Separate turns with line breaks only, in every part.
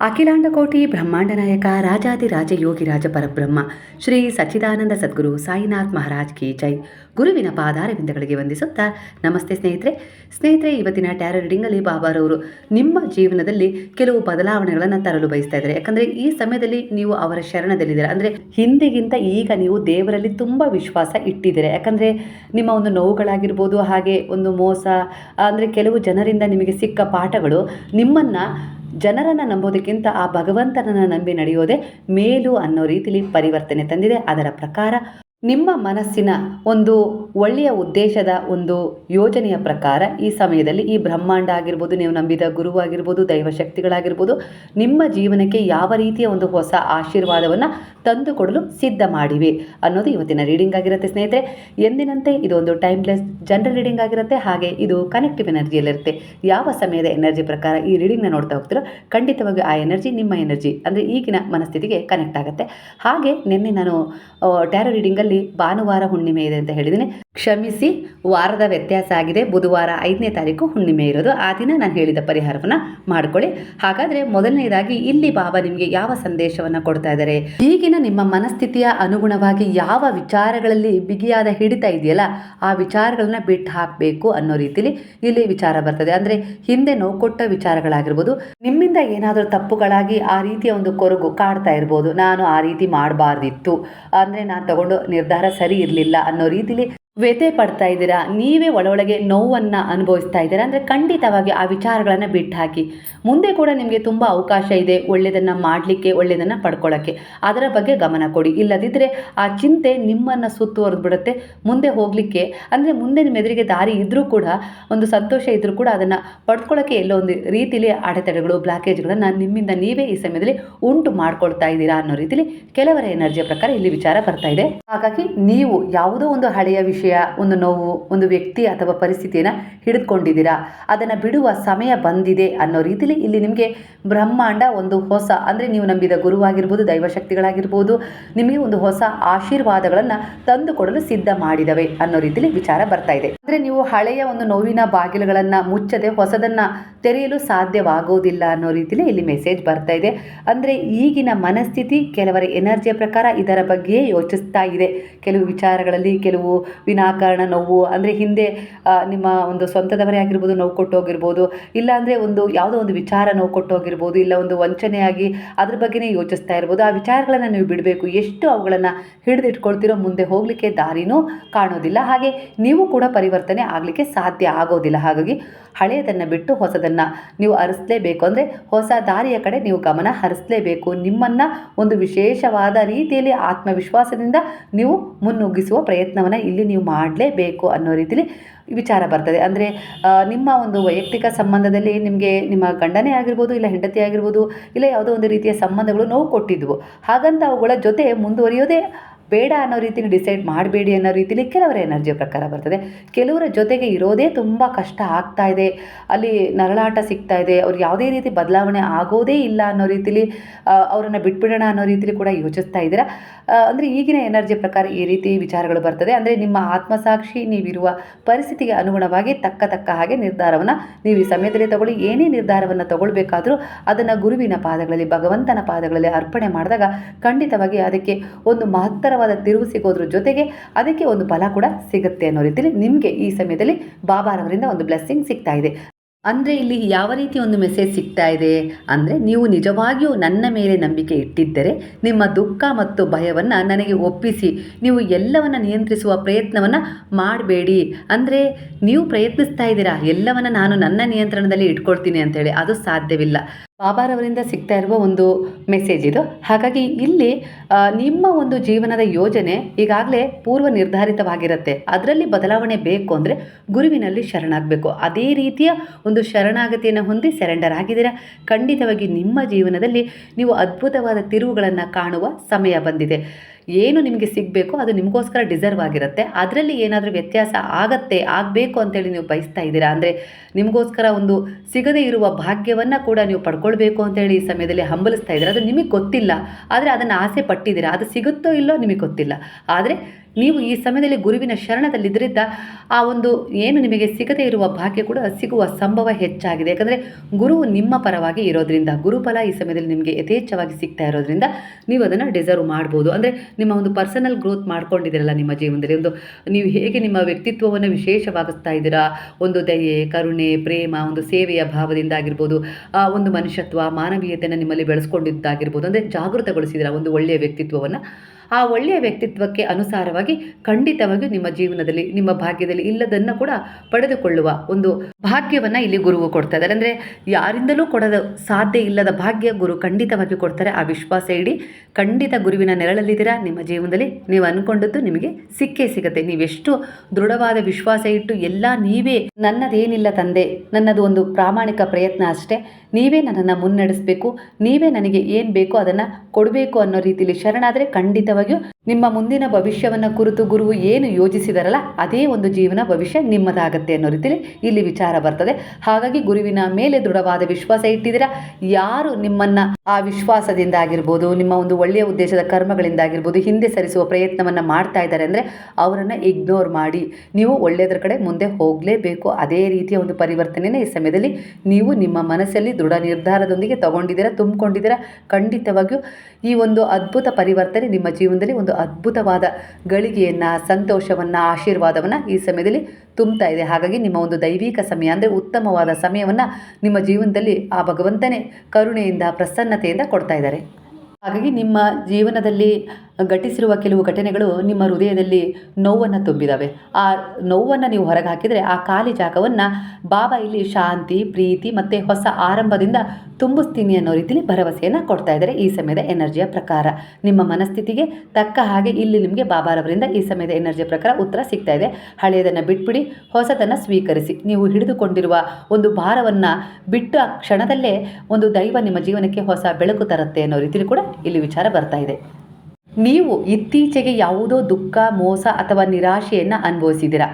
ಅಖಿಲಾಂಡ ಕೋಟಿ ಬ್ರಹ್ಮಾಂಡ ನಾಯಕ ಯೋಗಿ ರಾಜ ಪರಬ್ರಹ್ಮ, ಶ್ರೀ ಸಚ್ಚಿದಾನಂದ ಸದ್ಗುರು ಸಾಯಿನಾಥ್ ಮಹಾರಾಜ್ ಕಿ ಜೈ. ಗುರುವಿನ ಪಾದಾರವಿಂದಗಳಿಗೆ ವಂದಿಸುತ್ತಾ ನಮಸ್ತೆ ಸ್ನೇಹಿತರೆ. ಸ್ನೇಹಿತರೆ, ಇವತ್ತಿನ ಟ್ಯಾರೋ ರೀಡಿಂಗಲ್ಲಿ ಬಾಬಾರವರು ನಿಮ್ಮ ಜೀವನದಲ್ಲಿ ಕೆಲವು ಬದಲಾವಣೆಗಳನ್ನು ತರಲು ಬಯಸ್ತಾ ಇದ್ದಾರೆ. ಯಾಕಂದರೆ ಈ ಸಮಯದಲ್ಲಿ ನೀವು ಅವರ ಶರಣದಲ್ಲಿದ್ದೀರಾ? ಅಂದರೆ ಹಿಂದಿಗಿಂತ ಈಗ ನೀವು ದೇವರಲ್ಲಿ ತುಂಬ ವಿಶ್ವಾಸ ಇಟ್ಟಿದ್ದೀರಾ? ಯಾಕಂದರೆ ನಿಮ್ಮ ಒಂದು ನೋವುಗಳಾಗಿರ್ಬೋದು, ಹಾಗೆ ಒಂದು ಮೋಸ, ಅಂದರೆ ಕೆಲವು ಜನರಿಂದ ನಿಮಗೆ ಸಿಕ್ಕ ಪಾಠಗಳು ನಿಮ್ಮನ್ನು ಜನರನ್ನು ನಂಬೋದಕ್ಕಿಂತ ಆ ಭಗವಂತನನ್ನು ನಂಬಿ ನಡೆಯೋದೇ ಮೇಲು ಅನ್ನೋ ರೀತಿಲಿ ಪರಿವರ್ತನೆ ತಂದಿದೆ. ಅದರ ಪ್ರಕಾರ ನಿಮ್ಮ ಮನಸ್ಸಿನ ಒಂದು ಒಳ್ಳೆಯ ಉದ್ದೇಶದ ಒಂದು ಯೋಜನೆಯ ಪ್ರಕಾರ ಈ ಸಮಯದಲ್ಲಿ ಈ ಬ್ರಹ್ಮಾಂಡ ಆಗಿರ್ಬೋದು, ನೀವು ನಂಬಿದ ಗುರು ಆಗಿರ್ಬೋದು ದೈವಶಕ್ತಿಗಳಾಗಿರ್ಬೋದು ನಿಮ್ಮ ಜೀವನಕ್ಕೆ ಯಾವ ರೀತಿಯ ಒಂದು ಹೊಸ ಆಶೀರ್ವಾದವನ್ನು ತಂದುಕೊಡಲು ಸಿದ್ಧ ಮಾಡಿವೆ ಅನ್ನೋದು ಇವತ್ತಿನ ರೀಡಿಂಗ್ ಆಗಿರುತ್ತೆ ಸ್ನೇಹಿತರೆ. ಎಂದಿನಂತೆ ಇದು ಒಂದು ಟೈಮ್ಲೆಸ್ ಜನರಲ್ ರೀಡಿಂಗ್ ಆಗಿರುತ್ತೆ, ಹಾಗೆ ಇದು ಕನೆಕ್ಟಿವ್ ಎನರ್ಜಿಯಲ್ಲಿರುತ್ತೆ ಯಾವ ಸಮಯದ ಎನರ್ಜಿ ಪ್ರಕಾರ ಈ ರೀಡಿಂಗ್ನ ನೋಡ್ತಾ ಹೋಗ್ತಿರೋ ಖಂಡಿತವಾಗಿ ಆ ಎನರ್ಜಿ ನಿಮ್ಮ ಎನರ್ಜಿ, ಅಂದರೆ ಈಗಿನ ಮನಸ್ಥಿತಿಗೆ ಕನೆಕ್ಟ್ ಆಗುತ್ತೆ. ಹಾಗೆ ನಿನ್ನೆ ನಾನು ಟ್ಯಾರೋ ರೀಡಿಂಗಲ್ಲಿ ಭಾನುವಾರ ಹುಣ್ಣಿಮೆ ಇದೆ ಅಂತ ಹೇಳಿದ್ದೀನಿ. ಕ್ಷಮಿಸಿ, ವಾರದ ವ್ಯತ್ಯಾಸ ಆಗಿದೆ. ಬುಧವಾರ ಐದನೇ ತಾರೀಕು ಹುಣ್ಣಿಮೆ ಇರೋದು. ಆ ದಿನ ನಾನು ಹೇಳಿದ ಪರಿಹಾರವನ್ನು ಮಾಡ್ಕೊಳ್ಳಿ. ಹಾಗಾದರೆ ಮೊದಲನೇದಾಗಿ ಇಲ್ಲಿ ಬಾಬಾ ನಿಮಗೆ ಯಾವ ಸಂದೇಶವನ್ನು ಕೊಡ್ತಾ ಇದ್ದಾರೆ? ಈಗಿನ ನಿಮ್ಮ ಮನಸ್ಥಿತಿಯ ಅನುಗುಣವಾಗಿ ಯಾವ ವಿಚಾರಗಳಲ್ಲಿ ಬಿಗಿಯಾದ ಹಿಡಿತ ಇದೆಯಲ್ಲ, ಆ ವಿಚಾರಗಳನ್ನ ಬಿಟ್ಟು ಹಾಕಬೇಕು ಅನ್ನೋ ರೀತಿಲಿ ಇಲ್ಲಿ ವಿಚಾರ ಬರ್ತದೆ. ಅಂದರೆ ಹಿಂದೆ ನೋವು ಕೊಟ್ಟ ವಿಚಾರಗಳಾಗಿರ್ಬೋದು, ನಿಮ್ಮಿಂದ ಏನಾದರೂ ತಪ್ಪುಗಳಾಗಿ ಆ ರೀತಿಯ ಒಂದು ಕೊರಗು ಕಾಡ್ತಾ ಇರ್ಬೋದು. ನಾನು ಆ ರೀತಿ ಮಾಡಬಾರ್ದಿತ್ತು. ಅಂದರೆ ನಾನು ತಗೊಂಡು ನಿರ್ಧಾರ ಸರಿ ಇರಲಿಲ್ಲ ಅನ್ನೋ ರೀತಿಲಿ ವ್ಯಥೆ ಪಡ್ತಾ ಇದ್ದೀರಾ? ನೀವೇ ಒಳೊಳಗೆ ನೋವನ್ನು ಅನುಭವಿಸ್ತಾ ಇದ್ದೀರಾ? ಅಂದರೆ ಖಂಡಿತವಾಗಿ ಆ ವಿಚಾರಗಳನ್ನು ಬಿಟ್ಟು ಹಾಕಿ ಮುಂದೆ ಕೂಡ ನಿಮಗೆ ತುಂಬ ಅವಕಾಶ ಇದೆ ಒಳ್ಳೆಯದನ್ನು ಮಾಡಲಿಕ್ಕೆ ಒಳ್ಳೆಯದನ್ನು ಪಡ್ಕೊಳ್ಳೋಕ್ಕೆ ಅದರ ಬಗ್ಗೆ ಗಮನ ಕೊಡಿ. ಇಲ್ಲದಿದ್ದರೆ ಆ ಚಿಂತೆ ನಿಮ್ಮನ್ನು ಸುತ್ತುವರೆದು ಬಿಡುತ್ತೆ. ಮುಂದೆ ಹೋಗಲಿಕ್ಕೆ, ಅಂದರೆ ಮುಂದೆ ನಿಮ್ಮ ಎದುರಿಗೆ ದಾರಿ ಇದ್ದರೂ ಕೂಡ, ಒಂದು ಸಂತೋಷ ಇದ್ದರೂ ಕೂಡ ಅದನ್ನು ಪಡ್ಕೊಳ್ಳೋಕ್ಕೆ ಎಲ್ಲೋ ಒಂದು ರೀತಿಲಿ ಅಡೆತಡೆಗಳು, ಬ್ಲಾಕೇಜ್ಗಳನ್ನು ನಿಮ್ಮಿಂದ ನೀವೇ ಈ ಸಮಯದಲ್ಲಿ ಉಂಟು ಮಾಡ್ಕೊಳ್ತಾ ಇದ್ದೀರಾ ಅನ್ನೋ ರೀತಿಲಿ ಕೆಲವರ ಎನರ್ಜಿಯ ಪ್ರಕಾರ ಇಲ್ಲಿ ವಿಚಾರ ಬರ್ತಾ ಇದೆ. ಹಾಗಾಗಿ ನೀವು ಯಾವುದೋ ಒಂದು ಹಳೆಯ ವಿಷಯ ಒಂದು ನೋವು, ಒಂದು ವ್ಯಕ್ತಿ ಅಥವಾ ಪರಿಸ್ಥಿತಿಯನ್ನು ಹಿಡಿದುಕೊಂಡಿದ್ದೀರಾ? ಅದನ್ನು ಬಿಡುವ ಸಮಯ ಬಂದಿದೆ ಅನ್ನೋ ರೀತಿಯಲ್ಲಿ ಇಲ್ಲಿ ನಿಮಗೆ ಬ್ರಹ್ಮಾಂಡ ಒಂದು ಹೊಸ, ಅಂದರೆ ನೀವು ನಂಬಿದ ಗುರುವಾಗಿರ್ಬೋದು, ದೈವಶಕ್ತಿಗಳಾಗಿರ್ಬೋದು, ನಿಮಗೆ ಒಂದು ಹೊಸ ಆಶೀರ್ವಾದಗಳನ್ನು ತಂದುಕೊಡಲು ಸಿದ್ಧ ಮಾಡಿದವೆ ಅನ್ನೋ ರೀತಿಯಲ್ಲಿ ವಿಚಾರ ಬರ್ತಾ ಇದೆ. ಅಂದರೆ ನೀವು ಹಳೆಯ ಒಂದು ನೋವಿನ ಬಾಗಿಲುಗಳನ್ನು ಮುಚ್ಚದೆ ಹೊಸದನ್ನು ತೆರೆಯಲು ಸಾಧ್ಯವಾಗೋದಿಲ್ಲ ಅನ್ನೋ ರೀತಿಯಲ್ಲಿ ಇಲ್ಲಿ ಮೆಸೇಜ್ ಬರ್ತಾ ಇದೆ. ಅಂದರೆ ಈಗಿನ ಮನಸ್ಥಿತಿ, ಕೆಲವರ ಎನರ್ಜಿಯ ಪ್ರಕಾರ ಇದರ ಬಗ್ಗೆಯೇ ಯೋಚಿಸ್ತಾ ಇದೆ. ಕೆಲವು ವಿಚಾರಗಳಲ್ಲಿ, ಕೆಲವು ವಿನಾಕಾರಣ ನೋವು, ಅಂದರೆ ಹಿಂದೆ ನಿಮ್ಮ ಒಂದು ಸ್ವಂತದವರೇ ಆಗಿರ್ಬೋದು, ನೋವು ಕೊಟ್ಟೋಗಿರ್ಬೋದು, ಇಲ್ಲ ಅಂದರೆ ಒಂದು ಯಾವುದೋ ಒಂದು ವಿಚಾರ ನೋವು ಕೊಟ್ಟೋಗಿರ್ಬೋದು, ಇಲ್ಲ ಒಂದು ವಂಚನೆಯಾಗಿ ಅದ್ರ ಬಗ್ಗೆನೇ ಯೋಚಿಸ್ತಾ ಇರ್ಬೋದು, ಆ ವಿಚಾರಗಳನ್ನು ನೀವು ಬಿಡಬೇಕು. ಎಷ್ಟು ಅವುಗಳನ್ನು ಹಿಡಿದಿಟ್ಕೊಳ್ತಿರೋ ಮುಂದೆ ಹೋಗಲಿಕ್ಕೆ ದಾರಿನೂ ಕಾಣೋದಿಲ್ಲ. ಹಾಗೆ ನೀವು ಕೂಡ ಪರಿವರ್ತನೆ ಆಗಲಿಕ್ಕೆ ಸಾಧ್ಯ ಆಗೋದಿಲ್ಲ. ಹಾಗಾಗಿ ಹಳೆಯದನ್ನು ಬಿಟ್ಟು ಹೊಸದನ್ನು ನೀವು ಅರಸಲೇಬೇಕು. ಅಂದರೆ ಹೊಸ ದಾರಿಯ ಕಡೆ ನೀವು ಗಮನ ಹರಿಸಲೇಬೇಕು. ನಿಮ್ಮನ್ನು ಒಂದು ವಿಶೇಷವಾದ ರೀತಿಯಲ್ಲಿ ಆತ್ಮವಿಶ್ವಾಸದಿಂದ ನೀವು ಮುನ್ನುಗ್ಗಿಸುವ ಪ್ರಯತ್ನವನ್ನು ಇಲ್ಲಿ ನೀವು ಮಾಡಲೇಬೇಕು ಅನ್ನೋ ರೀತಿಲಿ ವಿಚಾರ ಬರ್ತದೆ. ಅಂದರೆ ನಿಮ್ಮ ಒಂದು ವೈಯಕ್ತಿಕ ಸಂಬಂಧದಲ್ಲಿ ನಿಮಗೆ ನಿಮ್ಮ ಗಂಡನೇ ಆಗಿರ್ಬೋದು, ಇಲ್ಲ ಹೆಂಡತಿ ಆಗಿರ್ಬೋದು, ಇಲ್ಲ ಯಾವುದೋ ಒಂದು ರೀತಿಯ ಸಂಬಂಧಗಳು ನೋವು ಕೊಟ್ಟಿದ್ವು. ಹಾಗಂತ ಅವುಗಳ ಜೊತೆ ಮುಂದುವರಿಯೋದೇ ಬೇಡ ಅನ್ನೋ ರೀತಿಲಿ ಡಿಸೈಡ್ ಮಾಡಬೇಡಿ ಅನ್ನೋ ರೀತಿಲಿ ಕೆಲವರ ಎನರ್ಜಿ ಪ್ರಕಾರ ಬರ್ತದೆ. ಕೆಲವರ ಜೊತೆಗೆ ಇರೋದೇ ತುಂಬ ಕಷ್ಟ ಆಗ್ತಾ ಇದೆ. ಅಲ್ಲಿ ನರಳಾಟ ಸಿಗ್ತಾ ಇದೆ. ಅವ್ರಿಗೆ ಯಾವುದೇ ರೀತಿ ಬದಲಾವಣೆ ಆಗೋದೇ ಇಲ್ಲ ಅನ್ನೋ ರೀತಿಲಿ ಅವರನ್ನು ಬಿಟ್ಬಿಡೋಣ ಅನ್ನೋ ರೀತಿಲಿ ಕೂಡ ಯೋಚಿಸ್ತಾ ಇದ್ದೀರಾ? ಅಂದರೆ ಈಗಿನ ಎನರ್ಜಿ ಪ್ರಕಾರ ಈ ರೀತಿ ವಿಚಾರಗಳು ಬರ್ತದೆ. ಅಂದರೆ ನಿಮ್ಮ ಆತ್ಮಸಾಕ್ಷಿ ನೀವಿರುವ ಪರಿಸ್ಥಿತಿಗೆ ಅನುಗುಣವಾಗಿ ತಕ್ಕ ತಕ್ಕ ಹಾಗೆ ನಿರ್ಧಾರವನ್ನು ನೀವು ಈ ಸಮಯದಲ್ಲಿ ತಗೊಳ್ಳಿ. ಏನೇ ನಿರ್ಧಾರವನ್ನು ತಗೊಳ್ಬೇಕಾದರೂ ಅದನ್ನು ಗುರುವಿನ ಪಾದಗಳಲ್ಲಿ, ಭಗವಂತನ ಪಾದಗಳಲ್ಲಿ ಅರ್ಪಣೆ ಮಾಡಿದಾಗ ಖಂಡಿತವಾಗಿ ಅದಕ್ಕೆ ಒಂದು ಮಹತ್ತರವಾದ ತಿರುವು ಸಿಗೋದ್ರ ಜೊತೆಗೆ ಅದಕ್ಕೆ ಒಂದು ಫಲ ಕೂಡ ಸಿಗುತ್ತೆ ಅನ್ನೋ ರೀತಿಯಲ್ಲಿ ನಿಮಗೆ ಈ ಸಮಯದಲ್ಲಿ ಬಾಬಾರವರಿಂದ ಒಂದು ಬ್ಲೆಸ್ಸಿಂಗ್ ಸಿಗ್ತಾ ಇದೆ. ಅಂದರೆ ಇಲ್ಲಿ ಯಾವ ರೀತಿ ಒಂದು ಮೆಸೇಜ್ ಸಿಗ್ತಾ ಇದೆ? ಅಂದರೆ ನೀವು ನಿಜವಾಗಿಯೂ ನನ್ನ ಮೇಲೆ ನಂಬಿಕೆ ಇಟ್ಟಿದ್ದರೆ ನಿಮ್ಮ ದುಃಖ ಮತ್ತು ಭಯವನ್ನು ನನಗೆ ಒಪ್ಪಿಸಿ, ನೀವು ಎಲ್ಲವನ್ನು ನಿಯಂತ್ರಿಸುವ ಪ್ರಯತ್ನವನ್ನು ಮಾಡಬೇಡಿ. ಅಂದರೆ ನೀವು ಪ್ರಯತ್ನಿಸ್ತಾ ಇದ್ದೀರಾ? ಎಲ್ಲವನ್ನು ನಾನು ನನ್ನ ನಿಯಂತ್ರಣದಲ್ಲಿ ಇಟ್ಕೊಳ್ತೀನಿ ಅಂತೇಳಿ ಅದು ಸಾಧ್ಯವಿಲ್ಲ. ಬಾಬಾರವರಿಂದ ಸಿಗ್ತಾ ಇರುವ ಒಂದು ಮೆಸೇಜ್ ಇದು. ಹಾಗಾಗಿ ಇಲ್ಲಿ ನಿಮ್ಮ ಒಂದು ಜೀವನದ ಯೋಜನೆ ಈಗಾಗಲೇ ಪೂರ್ವ ನಿರ್ಧಾರಿತವಾಗಿರುತ್ತೆ ಅದರಲ್ಲಿ ಬದಲಾವಣೆ ಬೇಕು ಅಂದರೆ ಗುರುವಿನಲ್ಲಿ ಶರಣಾಗಬೇಕು. ಅದೇ ರೀತಿಯ ಒಂದು ಶರಣಾಗತಿಯನ್ನು ಹೊಂದಿ ಸೆರೆಂಡರ್ ಆಗಿದ್ದೀರಾ? ಖಂಡಿತವಾಗಿ ನಿಮ್ಮ ಜೀವನದಲ್ಲಿ ನೀವು ಅದ್ಭುತವಾದ ತಿರುವುಗಳನ್ನು ಕಾಣುವ ಸಮಯ ಬಂದಿದೆ. ಏನು ನಿಮಗೆ ಸಿಗಬೇಕು ಅದು ನಿಮಗೋಸ್ಕರ ಡಿಸರ್ವ್ ಆಗಿರುತ್ತೆ. ಅದರಲ್ಲಿ ಏನಾದರೂ ವ್ಯತ್ಯಾಸ ಆಗತ್ತೆ, ಆಗಬೇಕು ಅಂತೇಳಿ ನೀವು ಬಯಸ್ತಾ ಇದ್ದೀರಾ? ಅಂದರೆ ನಿಮಗೋಸ್ಕರ ಒಂದು ಸಿಗದೇ ಇರುವ ಭಾಗ್ಯವನ್ನು ಕೂಡ ನೀವು ಪಡ್ಕೊಳ್ಬೇಕು ಅಂತೇಳಿ ಈ ಸಮಯದಲ್ಲಿ ಹಂಬಲಿಸ್ತಾ ಇದ್ದೀರಾ? ಅದು ನಿಮಗೆ ಗೊತ್ತಿಲ್ಲ. ಆದರೆ ಅದನ್ನು ಆಸೆ ಪಟ್ಟಿದ್ದೀರಾ? ಅದು ಸಿಗುತ್ತೋ ಇಲ್ಲೋ ನಿಮಗೆ ಗೊತ್ತಿಲ್ಲ. ಆದರೆ ನೀವು ಈ ಸಮಯದಲ್ಲಿ ಗುರುವಿನ ಶರಣದಲ್ಲಿದ್ದರಿಂದ ಆ ಒಂದು ಏನು ನಿಮಗೆ ಸಿಗದೇ ಇರುವ ಭಾಗ್ಯ ಕೂಡ ಸಿಗುವ ಸಂಭವ ಹೆಚ್ಚಾಗಿದೆ. ಯಾಕಂದರೆ ಗುರು ನಿಮ್ಮ ಪರವಾಗಿ ಇರೋದ್ರಿಂದ, ಗುರುಫಲ ಈ ಸಮಯದಲ್ಲಿ ನಿಮಗೆ ಯಥೇಚ್ಛವಾಗಿ ಸಿಗ್ತಾ ಇರೋದ್ರಿಂದ ನೀವು ಅದನ್ನು ಡಿಸರ್ವ್ ಮಾಡ್ಬೋದು. ಅಂದರೆ ನಿಮ್ಮ ಒಂದು ಪರ್ಸನಲ್ ಗ್ರೋತ್ ಮಾಡ್ಕೊಂಡಿದ್ದೀರಲ್ಲ ನಿಮ್ಮ ಜೀವನದಲ್ಲಿ. ಒಂದು ನೀವು ಹೇಗೆ ನಿಮ್ಮ ವ್ಯಕ್ತಿತ್ವವನ್ನು ವಿಶೇಷವಾಗಿಸ್ತಾ ಇದ್ದೀರಾ? ಒಂದು ದಯೆ, ಕರುಣೆ, ಪ್ರೇಮ, ಒಂದು ಸೇವೆಯ ಭಾವದಿಂದ ಆಗಿರ್ಬೋದು, ಆ ಒಂದು ಮನುಷ್ಯತ್ವ, ಮಾನವೀಯತೆಯನ್ನು ನಿಮ್ಮಲ್ಲಿ ಬೆಳೆಸ್ಕೊಂಡಿದ್ದಾಗಿರ್ಬೋದು. ಅಂದರೆ ಜಾಗೃತಗೊಳಿಸಿದ್ದೀರಾ ಒಂದು ಒಳ್ಳೆಯ ವ್ಯಕ್ತಿತ್ವವನ್ನು? ಆ ಒಳ್ಳೆಯ ವ್ಯಕ್ತಿತ್ವಕ್ಕೆ ಅನುಸಾರವಾಗಿ ಖಂಡಿತವಾಗಿಯೂ ನಿಮ್ಮ ಜೀವನದಲ್ಲಿ, ನಿಮ್ಮ ಭಾಗ್ಯದಲ್ಲಿ ಇಲ್ಲದನ್ನು ಕೂಡ ಪಡೆದುಕೊಳ್ಳುವ ಒಂದು ಭಾಗ್ಯವನ್ನು ಇಲ್ಲಿ ಗುರುವು ಕೊಡ್ತಾ ಇದ್ದಾರೆ. ಅಂದರೆ ಯಾರಿಂದಲೂ ಕೊಡದ ಸಾಧ್ಯ ಇಲ್ಲದ ಭಾಗ್ಯ ಗುರು ಖಂಡಿತವಾಗಿ ಕೊಡ್ತಾರೆ. ಆ ವಿಶ್ವಾಸ ಇಡಿ, ಖಂಡಿತ ಗುರುವಿನ ನೆರಳಲ್ಲಿದ್ದೀರಾ, ನಿಮ್ಮ ಜೀವನದಲ್ಲಿ ನೀವು ಅಂದ್ಕೊಂಡದ್ದು ನಿಮಗೆ ಸಿಕ್ಕೇ ಸಿಗುತ್ತೆ. ನೀವೆಷ್ಟು ದೃಢವಾದ ವಿಶ್ವಾಸ ಇಟ್ಟು ಎಲ್ಲ ನೀವೇ ನನ್ನದೇನಿಲ್ಲ ತಂದೆ, ನನ್ನದು ಒಂದು ಪ್ರಾಮಾಣಿಕ ಪ್ರಯತ್ನ ಅಷ್ಟೇ, ನೀವೇ ನನ್ನನ್ನು ಮುನ್ನಡೆಸಬೇಕು, ನೀವೇ ನನಗೆ ಏನು ಬೇಕೋ ಅದನ್ನು ಕೊಡಬೇಕು ಅನ್ನೋ ರೀತಿಯಲ್ಲಿ ಶರಣಾದರೆ ಖಂಡಿತವಾಗಿಯೂ ನಿಮ್ಮ ಮುಂದಿನ ಭವಿಷ್ಯವನ್ನು ಕುರಿತು ಗುರುವು ಏನು ಯೋಜಿಸಿದಾರಲ್ಲ ಅದೇ ಒಂದು ಜೀವನ ಭವಿಷ್ಯ ನಿಮ್ಮದಾಗತ್ತೆ ಅನ್ನೋ ರೀತಿಯಲ್ಲಿ ಇಲ್ಲಿ ವಿಚಾರ ಬರ್ತದೆ. ಹಾಗಾಗಿ ಗುರುವಿನ ಮೇಲೆ ದೃಢವಾದ ವಿಶ್ವಾಸ ಇಟ್ಟಿದ್ದೀರಾ? ಯಾರು ನಿಮ್ಮನ್ನ ಆ ವಿಶ್ವಾಸದಿಂದ ಆಗಿರ್ಬೋದು ನಿಮ್ಮ ಒಂದು ಒಳ್ಳೆಯ ಉದ್ದೇಶದ ಕರ್ಮಗಳಿಂದ ಹಿಂದೆ ಸರಿಸುವ ಪ್ರಯತ್ನವನ್ನು ಮಾಡ್ತಾ ಇದ್ದಾರೆ ಅಂದರೆ ಅವರನ್ನು ಇಗ್ನೋರ್ ಮಾಡಿ, ನೀವು ಒಳ್ಳೆಯದ್ರ ಕಡೆ ಮುಂದೆ ಹೋಗಲೇಬೇಕು. ಅದೇ ರೀತಿಯ ಒಂದು ಪರಿವರ್ತನೆನೇ ಈ ಸಮಯದಲ್ಲಿ ನೀವು ನಿಮ್ಮ ಮನಸ್ಸಲ್ಲಿ ದೃಢ ನಿರ್ಧಾರದೊಂದಿಗೆ ತಗೊಂಡಿದ್ದೀರಾ, ತುಂಬಿಕೊಂಡಿದ್ದೀರಾ? ಖಂಡಿತವಾಗಿಯೂ ಈ ಒಂದು ಅದ್ಭುತ ಪರಿವರ್ತನೆ ನಿಮ್ಮ ಜೀವನದಲ್ಲಿ ಒಂದು ಅದ್ಭುತವಾದ ಗಳಿಗೆಯನ್ನು, ಸಂತೋಷವನ್ನು, ಆಶೀರ್ವಾದವನ್ನು ಈ ಸಮಯದಲ್ಲಿ ತುಂಬ್ತಾ ಇದೆ. ಹಾಗಾಗಿ ನಿಮ್ಮ ಒಂದು ದೈವಿಕ ಸಮಯ ಅಂದರೆ ಉತ್ತಮವಾದ ಸಮಯವನ್ನು ನಿಮ್ಮ ಜೀವನದಲ್ಲಿ ಆ ಭಗವಂತನೇ ಕರುಣೆಯಿಂದ, ಪ್ರಸನ್ನತೆಯಿಂದ ಕೊಡ್ತಾ ಇದ್ದಾರೆ. ಹಾಗಾಗಿ ನಿಮ್ಮ ಜೀವನದಲ್ಲಿ ಘಟಿಸಿರುವ ಕೆಲವು ಘಟನೆಗಳು ನಿಮ್ಮ ಹೃದಯದಲ್ಲಿ ನೋವನ್ನು ತುಂಬಿದಾವೆ. ಆ ನೋವನ್ನು ನೀವು ಹೊರಗೆ ಹಾಕಿದರೆ ಆ ಖಾಲಿ ಜಾಗವನ್ನು ಬಾಬಾ ಇಲ್ಲಿ ಶಾಂತಿ, ಪ್ರೀತಿ ಮತ್ತು ಹೊಸ ಆರಂಭದಿಂದ ತುಂಬಿಸ್ತೀನಿ ಅನ್ನೋ ರೀತಿಯಲ್ಲಿ ಭರವಸೆಯನ್ನು ಕೊಡ್ತಾ ಇದ್ದಾರೆ ಈ ಸಮಯದ ಎನರ್ಜಿಯ ಪ್ರಕಾರ. ನಿಮ್ಮ ಮನಸ್ಥಿತಿಗೆ ತಕ್ಕ ಹಾಗೆ ಇಲ್ಲಿ ನಿಮಗೆ ಬಾಬಾರವರಿಂದ ಈ ಸಮಯದ ಎನರ್ಜಿಯ ಪ್ರಕಾರ ಉತ್ತರ ಸಿಗ್ತಾ ಇದೆ. ಹಳೆಯದನ್ನು ಬಿಟ್ಬಿಡಿ ಹೊಸದನ್ನು ಸ್ವೀಕರಿಸಿ. ನೀವು ಹಿಡಿದುಕೊಂಡಿರುವ ಒಂದು ಭಾರವನ್ನು ಬಿಟ್ಟು ಆ ಕ್ಷಣದಲ್ಲೇ ಒಂದು ದೈವ ನಿಮ್ಮ ಜೀವನಕ್ಕೆ ಹೊಸ ಬೆಳಕು ತರುತ್ತೆ ಅನ್ನೋ ರೀತಿಯಲ್ಲಿ ಕೂಡ ಇಲ್ಲಿ ವಿಚಾರ ಬರ್ತಾ ಇದೆ. ನೀವು ಇತ್ತೀಚೆಗೆ ಯಾವುದೋ ದುಃಖ, ಮೋಸ ಅಥವಾ ನಿರಾಶೆಯನ್ನು ಅನುಭವಿಸಿದ್ದೀರಾ?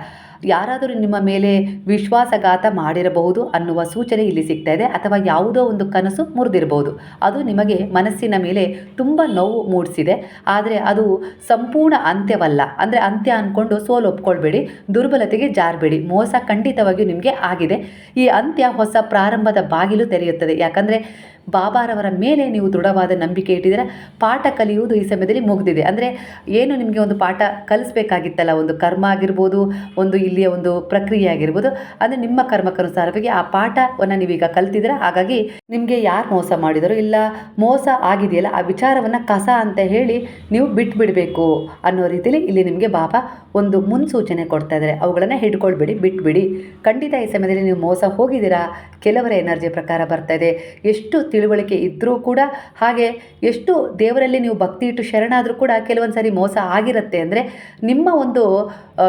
ಯಾರಾದರೂ ನಿಮ್ಮ ಮೇಲೆ ವಿಶ್ವಾಸಘಾತ ಮಾಡಿರಬಹುದು ಅನ್ನುವ ಸೂಚನೆ ಇಲ್ಲಿ ಸಿಗ್ತಾ ಇದೆ ಅಥವಾ ಯಾವುದೋ ಒಂದು ಕನಸು ಮುರಿದಿರಬಹುದು. ಅದು ನಿಮಗೆ ಮನಸ್ಸಿನ ಮೇಲೆ ತುಂಬ ನೋವು ಮೂಡಿಸಿದೆ. ಆದರೆ ಅದು ಸಂಪೂರ್ಣ ಅಂತ್ಯವಲ್ಲ. ಅಂದರೆ ಅಂತ್ಯ ಅಂದ್ಕೊಂಡು ಸೋಲು ಒಪ್ಕೊಳ್ಬೇಡಿ, ದುರ್ಬಲತೆಗೆ ಜಾರಬೇಡಿ. ಮೋಸ ಖಂಡಿತವಾಗಿಯೂ ನಿಮಗೆ ಆಗಿದೆ. ಈ ಅಂತ್ಯ ಹೊಸ ಪ್ರಾರಂಭದ ಬಾಗಿಲು ತೆರೆಯುತ್ತದೆ. ಯಾಕಂದರೆ ಬಾಬಾರವರ ಮೇಲೆ ನೀವು ದೃಢವಾದ ನಂಬಿಕೆ ಇಟ್ಟಿದ್ದೀರ, ಪಾಠ ಕಲಿಯುವುದು ಈ ಸಮಯದಲ್ಲಿ ಮುಗಿದಿದೆ. ಅಂದರೆ ಏನು ನಿಮಗೆ ಒಂದು ಪಾಠ ಕಲಿಸ್ಬೇಕಾಗಿತ್ತಲ್ಲ, ಒಂದು ಕರ್ಮ ಆಗಿರ್ಬೋದು, ಒಂದು ಇಲ್ಲಿಯ ಒಂದು ಪ್ರಕ್ರಿಯೆ ಆಗಿರ್ಬೋದು ಅಂದರೆ ನಿಮ್ಮ ಕರ್ಮಕ್ಕನುಸಾರವಾಗಿ ಆ ಪಾಠವನ್ನು ನೀವೀಗ ಕಲ್ತಿದ್ದೀರ. ಹಾಗಾಗಿ ನಿಮಗೆ ಯಾರು ಮೋಸ ಮಾಡಿದರು ಇಲ್ಲ, ಮೋಸ ಆಗಿದೆಯಲ್ಲ, ಆ ವಿಚಾರವನ್ನು ಕಸ ಅಂತ ಹೇಳಿ ನೀವು ಬಿಟ್ಬಿಡಬೇಕು ಅನ್ನೋ ರೀತಿಯಲ್ಲಿ ಇಲ್ಲಿ ನಿಮಗೆ ಬಾಬಾ ಒಂದು ಮುನ್ಸೂಚನೆ ಕೊಡ್ತಾ ಇದ್ದಾರೆ. ಅವುಗಳನ್ನು ಹಿಡ್ಕೊಳ್ಬೇಡಿ, ಬಿಟ್ಬಿಡಿ. ಖಂಡಿತ ಈ ಸಮಯದಲ್ಲಿ ನೀವು ಮೋಸ ಹೋಗಿದ್ದೀರಾ? ಕೆಲವರ ಎನರ್ಜಿ ಪ್ರಕಾರ ಬರ್ತಾ ಇದೆ. ಎಷ್ಟು ತಿಳುವಳಿಕೆ ಇದ್ದರೂ ಕೂಡ ಹಾಗೆ ಎಷ್ಟು ದೇವರಲ್ಲಿ ನೀವು ಭಕ್ತಿ ಇಟ್ಟು ಶರಣಾದರೂ ಕೂಡ ಕೆಲವೊಂದು ಸಾರಿ ಮೋಸ ಆಗಿರುತ್ತೆ ಅಂದರೆ ನಿಮ್ಮ ಒಂದು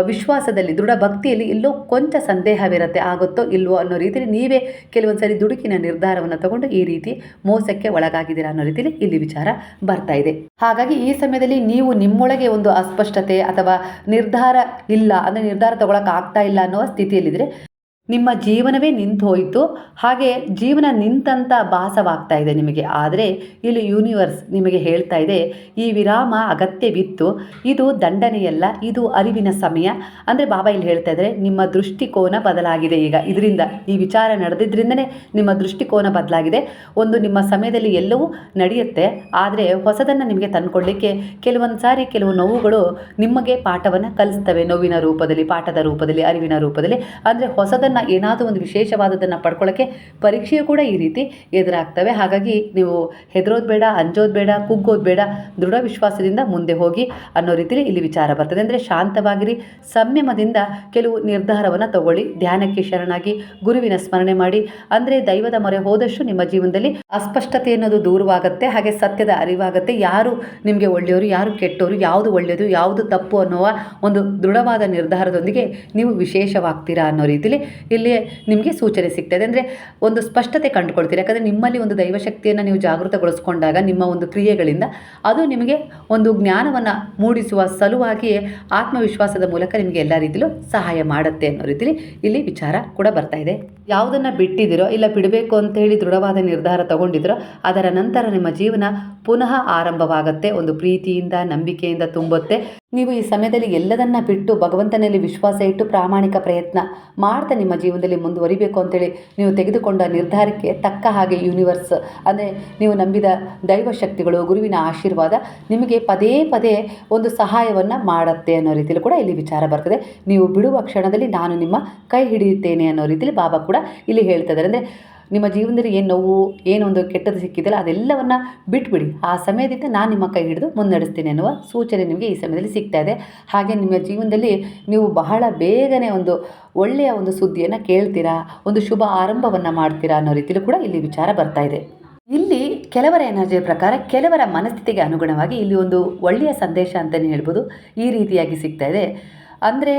ವಿಶ್ವಾಸದಲ್ಲಿ, ದೃಢ ಭಕ್ತಿಯಲ್ಲಿ ಎಲ್ಲೋ ಕೊಂಚ ಸಂದೇಹವಿರುತ್ತೆ, ಆಗುತ್ತೋ ಇಲ್ವೋ ಅನ್ನೋ ರೀತಿಯಲ್ಲಿ ನೀವೇ ಕೆಲವೊಂದು ಸಾರಿ ದುಡುಕಿನ ನಿರ್ಧಾರವನ್ನು ತಗೊಂಡು ಈ ರೀತಿ ಮೋಸಕ್ಕೆ ಒಳಗಾಗಿದ್ದೀರಾ ಅನ್ನೋ ರೀತಿಯಲ್ಲಿ ಇಲ್ಲಿ ವಿಚಾರ ಬರ್ತಾ ಇದೆ. ಹಾಗಾಗಿ ಈ ಸಮಯದಲ್ಲಿ ನೀವು ನಿಮ್ಮೊಳಗೆ ಒಂದು ಅಸ್ಪಷ್ಟತೆ ಅಥವಾ ನಿರ್ಧಾರ ಇಲ್ಲ ಅಂದರೆ ನಿರ್ಧಾರ ತಗೊಳಕ್ಕೆ ಆಗ್ತಾ ಇಲ್ಲ ಅನ್ನೋ ಸ್ಥಿತಿಯಲ್ಲಿದ್ದರೆ ನಿಮ್ಮ ಜೀವನವೇ ನಿಂತು ಹೋಯಿತು. ಹಾಗೆ ಜೀವನ ನಿಂತಂತ ಭಾಸವಾಗ್ತಾ ಇದೆ ನಿಮಗೆ. ಆದರೆ ಇಲ್ಲಿ ಯೂನಿವರ್ಸ್ ನಿಮಗೆ ಹೇಳ್ತಾ ಇದೆ, ಈ ವಿರಾಮ ಅಗತ್ಯವಿತ್ತು. ಇದು ದಂಡನೆಯಲ್ಲ, ಇದು ಅರಿವಿನ ಸಮಯ. ಅಂದರೆ ಬಾಬಾ ಇಲ್ಲಿ ಹೇಳ್ತಾ ಇದ್ದಾರೆ ನಿಮ್ಮ ದೃಷ್ಟಿಕೋನ ಬದಲಾಗಿದೆ ಈಗ. ಇದರಿಂದ ಈ ವಿಚಾರ ನಡೆದಿದ್ದರಿಂದನೇ ನಿಮ್ಮ ದೃಷ್ಟಿಕೋನ ಬದಲಾಗಿದೆ. ಒಂದು ನಿಮ್ಮ ಸಮಯದಲ್ಲಿ ಎಲ್ಲವೂ ನಡೆಯುತ್ತೆ. ಆದರೆ ಹೊಸದನ್ನು ನಿಮಗೆ ತಂದುಕೊಡ್ಲಿಕ್ಕೆ ಕೆಲವೊಂದು ಸಾರಿ ಕೆಲವು ನೋವುಗಳು ನಿಮಗೆ ಪಾಠವನ್ನು ಕಲಿಸ್ತವೆ. ನೋವಿನ ರೂಪದಲ್ಲಿ, ಪಾಠದ ರೂಪದಲ್ಲಿ, ಅರಿವಿನ ರೂಪದಲ್ಲಿ. ಅಂದರೆ ಹೊಸದನ್ನು ಏನಾದರೂ ಒಂದು ವಿಶೇಷವಾದದನ್ನು ಪಡ್ಕೊಳ್ಳೋಕ್ಕೆ ಪರೀಕ್ಷೆಯು ಕೂಡ ಈ ರೀತಿ ಎದುರಾಗ್ತವೆ. ಹಾಗಾಗಿ ನೀವು ಹೆದರೋದು ಬೇಡ, ಅಂಜೋದು ಬೇಡ, ಕುಗ್ಗೋದು ಬೇಡ, ದೃಢ ವಿಶ್ವಾಸದಿಂದ ಮುಂದೆ ಹೋಗಿ ಅನ್ನೋ ರೀತಿಯಲ್ಲಿ ಇಲ್ಲಿ ವಿಚಾರ ಬರ್ತದೆ. ಅಂದರೆ ಶಾಂತವಾಗಿರಿ, ಸಂಯಮದಿಂದ ಕೆಲವು ನಿರ್ಧಾರವನ್ನು ತಗೊಳ್ಳಿ. ಧ್ಯಾನಕ್ಕೆ ಶರಣಾಗಿ, ಗುರುವಿನ ಸ್ಮರಣೆ ಮಾಡಿ. ಅಂದರೆ ದೈವದ ಮೊರೆ ಹೋದಷ್ಟು ನಿಮ್ಮ ಜೀವನದಲ್ಲಿ ಅಸ್ಪಷ್ಟತೆ ಅನ್ನೋದು ದೂರವಾಗುತ್ತೆ, ಹಾಗೆ ಸತ್ಯದ ಅರಿವಾಗುತ್ತೆ. ಯಾರು ನಿಮಗೆ ಒಳ್ಳೆಯವರು, ಯಾರು ಕೆಟ್ಟವರು, ಯಾವುದು ಒಳ್ಳೆಯದು, ಯಾವುದು ತಪ್ಪು ಅನ್ನುವ ಒಂದು ದೃಢವಾದ ನಿರ್ಧಾರದೊಂದಿಗೆ ನೀವು ವಿಶೇಷವಾಗ್ತೀರಾ ಅನ್ನೋ ರೀತಿಯಲ್ಲಿ ಇಲ್ಲಿ ನಿಮಗೆ ಸೂಚನೆ ಸಿಗ್ತದೆ. ಅಂದರೆ ಒಂದು ಸ್ಪಷ್ಟತೆ ಕಂಡುಕೊಳ್ತೀರಿ. ಯಾಕಂದರೆ ನಿಮ್ಮಲ್ಲಿ ಒಂದು ದೈವಶಕ್ತಿಯನ್ನು ನೀವು ಜಾಗೃತಗೊಳಿಸ್ಕೊಂಡಾಗ ನಿಮ್ಮ ಒಂದು ಕ್ರಿಯೆಗಳಿಂದ ಅದು ನಿಮಗೆ ಒಂದು ಜ್ಞಾನವನ್ನು ಮೂಡಿಸುವ ಸಲುವಾಗಿ ಆತ್ಮವಿಶ್ವಾಸದ ಮೂಲಕ ನಿಮಗೆ ಎಲ್ಲ ರೀತಿಯಲ್ಲೂ ಸಹಾಯ ಮಾಡುತ್ತೆ ಅನ್ನೋ ರೀತಿಯಲ್ಲಿ ಇಲ್ಲಿ ವಿಚಾರ ಕೂಡ ಬರ್ತಾ ಇದೆ. ಯಾವುದನ್ನು ಬಿಟ್ಟಿದ್ದೀರೋ ಇಲ್ಲ ಬಿಡಬೇಕು ಅಂತ ಹೇಳಿ ದೃಢವಾದ ನಿರ್ಧಾರ ತಗೊಂಡಿದ್ರೋ ಅದರ ನಂತರ ನಿಮ್ಮ ಜೀವನ ಪುನಃ ಆರಂಭವಾಗುತ್ತೆ, ಒಂದು ಪ್ರೀತಿಯಿಂದ, ನಂಬಿಕೆಯಿಂದ ತುಂಬುತ್ತೆ. ನೀವು ಈ ಸಮಯದಲ್ಲಿ ಎಲ್ಲದನ್ನ ಬಿಟ್ಟು ಭಗವಂತನಲ್ಲಿ ವಿಶ್ವಾಸ ಇಟ್ಟು ಪ್ರಾಮಾಣಿಕ ಪ್ರಯತ್ನ ಮಾಡ್ತಾ ನಿಮ್ಮ ಜೀವನದಲ್ಲಿ ಮುಂದುವರಿಬೇಕು ಅಂತೇಳಿ ನೀವು ತೆಗೆದುಕೊಂಡ ನಿರ್ಧಾರಕ್ಕೆ ತಕ್ಕ ಹಾಗೆ ಯೂನಿವರ್ಸ್ ಅಂದರೆ ನೀವು ನಂಬಿದ ದೈವ ಶಕ್ತಿಗಳು, ಗುರುವಿನ ಆಶೀರ್ವಾದ ನಿಮಗೆ ಪದೇ ಪದೇ ಒಂದು ಸಹಾಯವನ್ನು ಮಾಡುತ್ತೆ ಅನ್ನೋ ರೀತಿಯಲ್ಲಿ ಕೂಡ ಇಲ್ಲಿ ವಿಚಾರ ಬರ್ತದೆ. ನೀವು ಬಿಡುವ ಕ್ಷಣದಲ್ಲಿ ನಾನು ನಿಮ್ಮ ಕೈ ಹಿಡಿಯುತ್ತೇನೆ ಅನ್ನೋ ರೀತಿಯಲ್ಲಿ ಬಾಬಾ ಕೂಡ ಇಲ್ಲಿ ಹೇಳ್ತಾ ಇದ್ದಾರೆ. ಅಂದರೆ ನಿಮ್ಮ ಜೀವನದಲ್ಲಿ ಏನು ನೋವು ಏನೊಂದು ಕೆಟ್ಟದ್ದು ಸಿಕ್ಕಿದೆಯಲ್ಲ, ಅದೆಲ್ಲವನ್ನು ಬಿಟ್ಬಿಡಿ. ಆ ಸಮಯದಿಂದ ನಾನು ನಿಮ್ಮ ಕೈ ಹಿಡಿದು ಮುನ್ನಡೆಸ್ತೀನಿ ಅನ್ನುವ ಸೂಚನೆ ನಿಮಗೆ ಈ ಸಮಯದಲ್ಲಿ ಸಿಗ್ತಾ ಇದೆ. ಹಾಗೆ ನಿಮ್ಮ ಜೀವನದಲ್ಲಿ ನೀವು ಬಹಳ ಬೇಗನೆ ಒಂದು ಒಳ್ಳೆಯ ಒಂದು ಸುದ್ದಿಯನ್ನು ಕೇಳ್ತೀರಾ, ಒಂದು ಶುಭ ಆರಂಭವನ್ನು ಮಾಡ್ತೀರಾ ಅನ್ನೋ ರೀತಿಯಲ್ಲೂ ಕೂಡ ಇಲ್ಲಿ ವಿಚಾರ ಬರ್ತಾ ಇದೆ. ಇಲ್ಲಿ ಕೆಲವರ ಎನರ್ಜಿಯ ಪ್ರಕಾರ ಕೆಲವರ ಮನಸ್ಥಿತಿಗೆ ಅನುಗುಣವಾಗಿ ಇಲ್ಲಿ ಒಂದು ಒಳ್ಳೆಯ ಸಂದೇಶ ಅಂತಲೇ ಹೇಳ್ಬೋದು. ಈ ರೀತಿಯಾಗಿ ಸಿಗ್ತಾ ಇದೆ. ಅಂದರೆ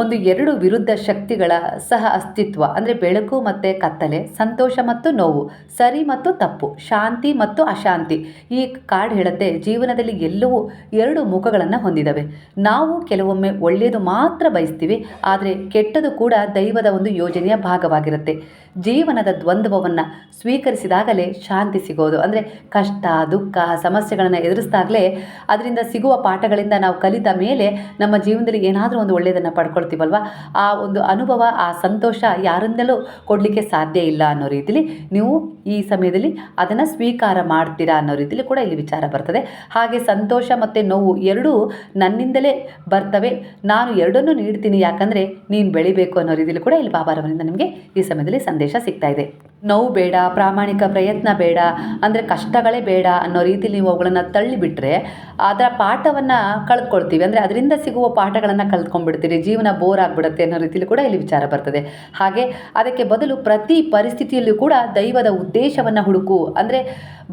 ಒಂದು ಎರಡು ವಿರುದ್ಧ ಶಕ್ತಿಗಳ ಸಹ ಅಸ್ತಿತ್ವ, ಅಂದರೆ ಬೆಳಕು ಮತ್ತು ಕತ್ತಲೆ, ಸಂತೋಷ ಮತ್ತು ನೋವು, ಸರಿ ಮತ್ತು ತಪ್ಪು, ಶಾಂತಿ ಮತ್ತು ಅಶಾಂತಿ. ಈ ಕಾರ್ಡ್ ಹೇಳುತ್ತೆ, ಜೀವನದಲ್ಲಿ ಎಲ್ಲವೂ ಎರಡು ಮುಖಗಳನ್ನು ಹೊಂದಿದವೆ. ನಾವು ಕೆಲವೊಮ್ಮೆ ಒಳ್ಳೆಯದು ಮಾತ್ರ ಬಯಸ್ತೀವಿ, ಆದರೆ ಕೆಟ್ಟದು ಕೂಡ ದೈವದ ಒಂದು ಯೋಜನೆಯ ಭಾಗವಾಗಿರುತ್ತೆ. ಜೀವನದ ದ್ವಂದ್ವವನ್ನು ಸ್ವೀಕರಿಸಿದಾಗಲೇ ಶಾಂತಿ ಸಿಗೋದು, ಅಂದರೆ ಕಷ್ಟ, ದುಃಖ, ಸಮಸ್ಯೆಗಳನ್ನು ಎದುರಿಸಿದಾಗಲೇ ಅದರಿಂದ ಸಿಗುವ ಪಾಠಗಳಿಂದ ನಾವು ಕಲಿತ ಮೇಲೆ ನಮ್ಮ ಜೀವನದಲ್ಲಿ ಏನಾದರೂ ಒಂದು ಒಳ್ಳೆಯದನ್ನು ಪಡ್ಕೊಳ್ತೀವಲ್ವ ಆ ಒಂದು ಅನುಭವ, ಆ ಸಂತೋಷ ಯಾರಿಂದಲೂ ಕೊಡಲಿಕ್ಕೆ ಸಾಧ್ಯ ಇಲ್ಲ ಅನ್ನೋ ರೀತಿಲಿ ನೀವು ಈ ಸಮಯದಲ್ಲಿ ಅದನ್ನು ಸ್ವೀಕಾರ ಮಾಡ್ತೀರಾ ಅನ್ನೋ ರೀತಿಲಿ ಕೂಡ ಇಲ್ಲಿ ವಿಚಾರ ಬರ್ತದೆ. ಹಾಗೆ ಸಂತೋಷ ಮತ್ತು ನೋವು ಎರಡೂ ನನ್ನಿಂದಲೇ ಬರ್ತವೆ. ನಾನು ಎರಡನ್ನೂ ನೀಡ್ತೀನಿ ಯಾಕಂದರೆ ನೀನು ಬೆಳಿಬೇಕು ಅನ್ನೋ ರೀತಿಲಿ ಕೂಡ ಇಲ್ಲಿ ಬಾಬಾರವರಿಂದ ನಿಮಗೆ ಈ ಸಮಯದಲ್ಲಿ ಸಂದೇಶ ಸಿಗ್ತಾ ಇದೆ. ನೋವು ಬೇಡ, ಪ್ರಾಮಾಣಿಕ ಪ್ರಯತ್ನ ಬೇಡ, ಅಂದರೆ ಕಷ್ಟಗಳೇ ಬೇಡ ಅನ್ನೋ ರೀತಿಲಿ ನೀವು ಅವುಗಳನ್ನು ತಳ್ಳಿಬಿಟ್ರೆ ಅದರ ಪಾಠವನ್ನು ಕಳೆದುಕೊಳ್ತೀವಿ ಅಂದರೆ ಅದರಿಂದ ಸಿಗುವ ಪಾಠಗಳನ್ನು ಕಲ್ತ್ಕೊಂಡ್ಬಿಡ್ತೀರಿ ಜೀವನ ಬೋರ್ ಆಗಿಬಿಡುತ್ತೆ ಅನ್ನೋ ರೀತಿಲಿ ಕೂಡ ಇಲ್ಲಿ ವಿಚಾರ ಬರ್ತದೆ. ಹಾಗೆ ಅದಕ್ಕೆ ಬದಲು ಪ್ರತಿ ಪರಿಸ್ಥಿತಿಯಲ್ಲೂ ಕೂಡ ದೈವದ ಉದ್ದೇಶವನ್ನು ಹುಡುಕು. ಅಂದರೆ